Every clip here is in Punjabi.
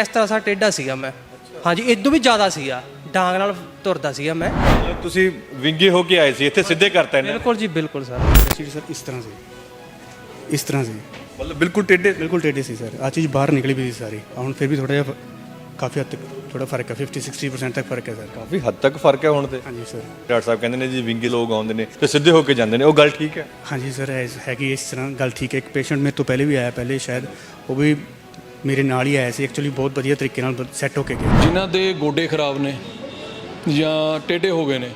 ਇਸ ਤਰ੍ਹਾਂ ਸਾ ਟੇਢਾ ਸੀਗਾ ਮੈਂ। ਹਾਂਜੀ ਇਦੋਂ ਵੀ ਜ਼ਿਆਦਾ ਸੀਗਾ। ਡਾਂਗ ਨਾਲ ਤੁਰਦਾ ਸੀਗਾ ਮੈਂ। ਮਤਲਬ ਤੁਸੀਂ ਵਿੰਗੇ ਹੋ ਕੇ ਆਏ ਸੀ ਇੱਥੇ ਸਿੱਧੇ ਕਰਤਾ ਇਹਨੇ। ਬਿਲਕੁਲ ਜੀ ਬਿਲकुल ਸਰ। ਐਕਚੁਅਲੀ ਸਰ ਇਸ ਤਰ੍ਹਾਂ ਸੀ। ਇਸ ਤਰ੍ਹਾਂ ਸੀ। ਮਤਲਬ ਬਿਲਕੁਲ ਟੇਢੇ। ਬਿਲਕੁਲ ਟੇਢੇ ਸੀ ਸਰ। ਆ ਚੀਜ਼ ਬਾਹਰ ਨਿਕਲੀ ਵੀ ਸੀ ਸਾਰੀ। ਹੁਣ ਫਿਰ ਵੀ ਥੋੜਾ ਜਿਹਾ ਫ- ਕਾਫੀ ਹੱਦ ਤੱਕ ਥੋੜਾ ਫ਼ਰਕ ਹੈ। 50 60% ਤੱਕ ਫ਼ਰਕ ਹੈ ਸਰ। ਕਾਫੀ ਹੱਦ ਤੱਕ ਫ਼ਰਕ ਹੈ ਹੁਣ ਤੇ। ਹਾਂਜੀ ਸਰ। ਡਾਕਟਰ ਸਾਹਿਬ ਕਹਿੰਦੇ ਨੇ ਜੀ ਵਿੰਗੇ ਲੋਕ ਆਉਂਦੇ ਨੇ ਤੇ ਸਿੱਧੇ ਹੋ ਕੇ ਜਾਂਦੇ ਨੇ। ਉਹ ਗੱਲ ਠੀਕ ਹੈ? ਹਾਂਜੀ ਸਰ ਹੈਗੀ ਇਸ ਤਰ੍ਹਾਂ ਗੱਲ ਠੀਕ ਹੈ। ਇੱਕ ਪੇਸ਼ੈਂਟ ਮੇਰੇ ਤੋਂ ਪਹਿਲੇ ਵੀ ਆਇਆ ਪਹਿਲੇ ਸ਼ਾਇਦ। ਉਹ ਵੀ ਮੇਰੇ ਨਾਲ ਹੀ ਆਇਆ ਸੀ। ਐਕਚੁਅਲੀ ਬਹੁਤ ਵਧੀਆ ਤਰੀਕੇ ਨਾਲ ਸੈੱਟ ਹੋ ਕੇ ਗਿਆ। ਜਿਨ੍ਹਾਂ ਦੇ ਗੋਡੇ ਖਰਾਬ ਨੇ ਜਾਂ ਟੇਢੇ ਹੋ ਗਏ ਨੇ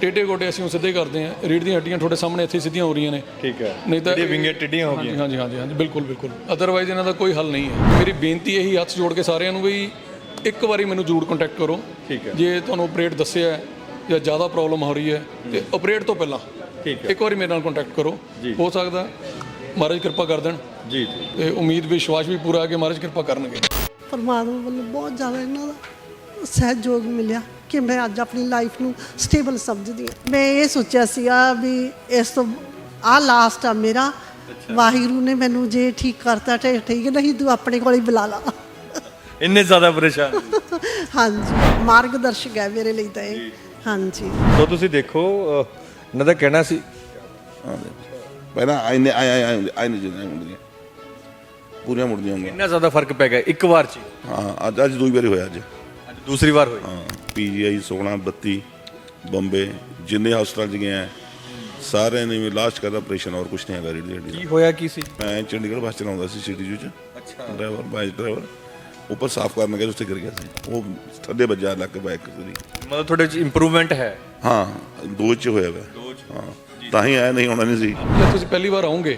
ਟੇਢੇ ਗੋਡੇ ਅਸੀਂ ਉਹ ਸਿੱਧੇ ਕਰਦੇ ਹਾਂ। ਰੀੜ ਦੀਆਂ ਹੱਡੀਆਂ ਤੁਹਾਡੇ ਸਾਹਮਣੇ ਇੱਥੇ ਸਿੱਧੀਆਂ ਹੋ ਰਹੀਆਂ ਨੇ। ਠੀਕ ਹੈ। ਨਹੀਂ ਤਾਂ ਜਿਹੜੀਆਂ ਵਿੰਗੀਆਂ ਟੇਢੀਆਂ ਹੋ ਹਾਂਜੀ ਹਾਂਜੀ ਹਾਂਜੀ ਹਾਂਜੀ ਬਿਲਕੁਲ ਬਿਲਕੁਲ। ਅਦਰਵਾਈਜ਼ ਇਹਨਾਂ ਦਾ ਕੋਈ ਹੱਲ ਨਹੀਂ ਹੈ। ਮੇਰੀ ਬੇਨਤੀ ਇਹੀ ਹੱਥ ਜੋੜ ਕੇ ਸਾਰਿਆਂ ਨੂੰ ਵੀ ਇੱਕ ਵਾਰੀ ਮੈਨੂੰ ਜ਼ਰੂਰ ਕੰਟੈਕਟ ਕਰੋ। ਠੀਕ ਹੈ। ਜੇ ਤੁਹਾਨੂੰ ਆਪਰੇਟ ਦੱਸਿਆ ਹੈ ਜਾਂ ਜ਼ਿਆਦਾ ਪ੍ਰੋਬਲਮ ਹੋ ਰਹੀ ਹੈ ਤੇ ਆਪਰੇਟ ਤੋਂ ਪਹਿਲਾਂ ਠੀਕ ਹੈ। ਇੱਕ ਵਾਰੀ ਮੇਰੇ ਨਾਲ ਕੰਟੈਕਟ ਕਰੋ। ਹੋ ਸਕਦਾ ਮਹਾਰਾਜ ਕਿਰਪਾ ਕਰ ਦੇਣ। ਜੀ ਜੀ। ਤੇ ਉਮੀਦ ਵਿਸ਼ਵਾਸ ਵੀ ਪੂਰਾ ਹੈ ਕਿ ਮਹਾਰਾਜ ਕਿਰਪਾ ਕਰਨਗੇ। ਪਰਮਾਤਮਾ ਵੱਲੋਂ ਬਹੁਤ ਜ਼ਿਆਦਾ ਇਹਨਾਂ ਦਾ ਸਹਿਯੋਗ ਮਿਲਿਆ ਕਿ ਮੈਂ ਅੱਜ ਆਪਣੀ ਲਾਈਫ ਨੂੰ ਸਟੇਬਲ ਸਮਝਦੀ ਹਾਂ। ਮੈਂ ਇਹ ਸੋਚਿਆ ਸੀਗਾ ਵੀ ਇਸ ਤੋਂ ਆ ਲਾਸਟ ਆ ਮੇਰਾ। ਵਾਹਿਗੁਰੂ ਨੇ ਮੈਨੂੰ ਜੇ ਠੀਕ ਕਰਤਾ ਤੇ ਠੀਕ ਨਹੀਂ ਤੂੰ ਆਪਣੇ ਕੋਲ ਹੀ ਬੁਲਾ ਲਾ। ਇੰਨੇ ਜ਼ਿਆਦਾ ਪਰੇਸ਼ਾਨ। ਹਾਂਜੀ ਮਾਰਗਦਰਸ਼ਕ ਹੈ ਮੇਰੇ ਲਈ ਤਾਂ ਇਹ। ਹਾਂਜੀ। ਸੋ ਤੁਸੀਂ ਦੇਖੋ ਅਹ, ਇਹਨਾਂ ਦਾ ਕਹਿਣਾ ਸੀ। ਪਹਿਲਾਂ ਆਇਨੇ ਆਏ ਆਏ ਆਏ ਆਏ ਨਹੀਂ ਜਿੰਨੇ ਮੁੜਦੀਆਂ ਪੂਰੀਆਂ ਮੁੜਦੀਆਂ ਹੁੰਦੀਆਂ ਇੰਨਾ ਜ਼ਿਆਦਾ ਫ਼ਰਕ ਪੈ ਗਿਆ? ਇੱਕ ਵਾਰ ਚ ਹੀ। ਹਾਂ ਅੱਜ ਅੱਜ ਦੂਈ ਵਾਰੀ ਹੋਇਆ ਅੱਜ। ਅੱਜ ਦੂਸਰੀ ਵਾਰ ਹੋਈ? ਹਾਂ ਪੀਜੀਆਈ 16 32 ਬੰਬੇ ਜਿੰਨੇ ਹਸਪਤਾਲ ਚ ਗਏ ਆ ਸਾਰਿਆਂ ਨੇ ਵੀ ਲਾਸਟ ਕਰਦਾ ਆਪਰੇਸ਼ਨ ਔਰ ਕੁਝ ਨਹੀਂ ਹੈਗਾ ਰੀਡ ਦੀ। ਕੀ ਹੋਇਆ ਕੀ ਸੀ? ਮੈਂ ਚੰਡੀਗੜ੍ਹ ਬੱਸ ਚਲਾਉਂਦਾ ਸੀ ਸਿਟੀ ਜੂ ਚ। ਅੱਛਾ। ਡਰਾਈਵਰ ਬਾਈਕ ਡਰਾਈਵਰ ਉੱਪਰ ਸਾਫ਼ ਕਰਨ ਗਿਆ ਉੱਥੇ ਗਿਰ ਗਿਆ ਸੀ। ਉਹ ਥੱਲੇ ਵੱਜਾ ਲੱਗ ਕੇ ਬਾਈਕ ਦੀ ਮਤਲਬ ਤੁਹਾਡੇ ਚ ਇੰਪਰੂਵਮੈਂਟ ਹੈ? ਹਾਂ ਦੋ ਚ ਹੋਇਆ ਵਾ। ਹਾਂ ਤਾਂ ਹੀ ਆਇਆ ਨਹੀਂ ਹੋਣਾ ਨਹੀਂ ਸੀ। ਜੇ ਤੁਸੀਂ ਪਹਿਲੀ ਵਾਰ ਆਓਗੇ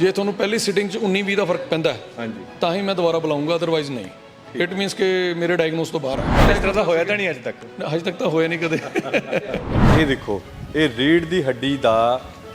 ਜੇ ਤੁਹਾਨੂੰ ਪਹਿਲੀ ਸਿਟਿੰਗ 'ਚ 19 20 ਦਾ ਫ਼ਰਕ ਪੈਂਦਾ ਹੈ ਹਾਂਜੀ। ਤਾਂ ਹੀ ਮੈਂ ਦੁਬਾਰਾ ਬੁਲਾਉਂਗਾ ਅਦਰਵਾਈਜ਼ ਨਹੀਂ। ਇਟ ਮੀਨਸ ਕਿ ਮੇਰੇ ਡਾਇਗਨੋਸ ਤੋਂ ਬਾਹਰ ਹੈ ਇਸ ਤਰ੍ਹਾਂ ਦਾ ਹੋਇਆ ਤਾਂ ਨਹੀਂ ਅੱਜ ਤੱਕ। ਹਜੇ ਤੱਕ ਤਾਂ ਹੋਇਆ ਨਹੀਂ ਕਦੇ। ਇਹ ਦੇਖੋ ਇਹ ਰੀੜ ਦੀ ਹੱਡੀ ਦਾ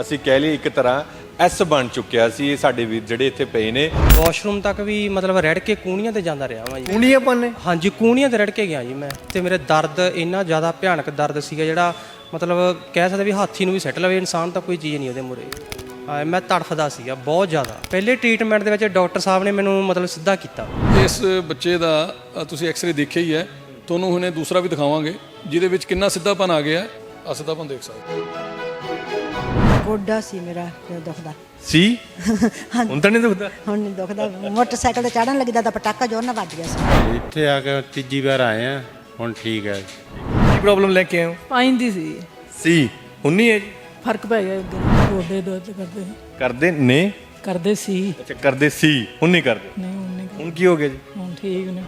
ਅਸੀਂ ਕਹਿ ਲਈਏ ਇੱਕ ਤਰ੍ਹਾਂ ਐਸ ਬਣ ਚੁੱਕਿਆ ਸੀ ਇਹ ਸਾਡੇ ਵੀਰ ਜਿਹੜੇ ਇੱਥੇ ਪਏ ਨੇ। ਵਾਸ਼ਰੂਮ ਤੱਕ ਵੀ ਮਤਲਬ ਰੜ ਕੇ ਕੂਣੀਆਂ ਤੇ ਜਾਂਦਾ ਰਿਹਾ ਵਾਂ ਜੀ। ਕੁਣੀਆਂ ਪਾਣੇ ਹਾਂਜੀ ਕੂਣੀਆਂ ਤੇ ਰੜ ਕੇ ਗਿਆ ਜੀ ਮੈਂ। ਤੇ ਮੇਰੇ ਦਰਦ ਇੰਨਾ ਜ਼ਿਆਦਾ ਭਿਆਨਕ ਦਰਦ ਸੀਗਾ ਜਿਹੜਾ ਮਤਲਬ ਕਹਿ ਸਕਦੇ ਵੀ ਹਾਥੀ ਨੂੰ ਵੀ ਸੱਟ ਲਵੇ ਇਨਸਾਨ ਤਾਂ ਕੋਈ ਚੀਜ਼ ਨਹੀਂ ਉਹਦੇ ਮੂਰੇ ਮੈਂ ਤੜਫਦਾ ਸੀਗਾ ਬਹੁਤ ਜ਼ਿਆਦਾ। ਪਹਿਲੇ ਟ੍ਰੀਟਮੈਂਟ ਦੇ ਵਿੱਚ ਡਾਕਟਰ ਸਾਹਿਬ ਨੇ ਮੈਨੂੰ ਮਤਲਬ ਸਿੱਧਾ ਕੀਤਾ। ਇਸ ਬੱਚੇ ਦਾ ਅ, ਤੁਸੀਂ ਐਕਸ-ਰੇ ਦੇਖਿਆ ਹੀ ਹੈ। ਤੁਹਾਨੂੰ ਹੁਣੇ ਦੂਸਰਾ ਵੀ ਦਿਖਾਵਾਂਗੇ ਜਿਹਦੇ ਵਿੱਚ ਕਿੰਨਾ ਸਿੱਧਾਪਨ ਆ ਗਿਆ। ਸਿੱਧਾਪਨ ਦੇਖ ਸਕਦੇ ਹੋ। ਗੋਡਾ ਸੀ ਮੇਰਾ ਜੋ ਦੁਖਦਾ। ਸੀ? ਹੁਣ ਤਾਂ ਨਹੀਂ ਦੁਖਦਾ? ਹੁਣ ਨਹੀਂ ਦੁਖਦਾ। ਮੋਟਰਸਾਈਕਲ ਤੇ ਚੜਨ ਲੱਗਦਾ ਤਾਂ ਪਟਾਕਾ ਜੋਰ ਨਾਲ ਵੱਜ ਗਿਆ ਸੀ। ਇੱਥੇ ਆ ਕੇ ਤੀਜੀ ਵਾਰ ਆਏ ਆ ਹੁਣ ਠੀਕ ਹੈ। ਕੀ ਪ੍ਰੋਬਲਮ ਲੈ ਕੇ ਆਏ ਹੋ? ਪਾਈਨ ਦੀ ਸੀ। ਸੀ? ਹੁਣ ਨਹੀਂ ਹੈ ਜੀ? ਫ਼ਰਕ ਪੈ ਗਿਆ ਅੱਗੇ ਗੋਡੇ ਦਰਦ ਕਰਦੇ ਕਰਦੇ ਨੇ? ਕਰਦੇ ਸੀ। ਅੱਛਾ ਕਰਦੇ ਸੀ। ਹੁਣ ਨਹੀਂ ਕਰਦੇ? ਨਹੀਂ ਹੁਣ ਨਹੀਂ ਹੁਣ ਕੀ ਹੋ ਗਿਆ ਜੀ? ਹੁਣ ਠੀਕ ਨੇ।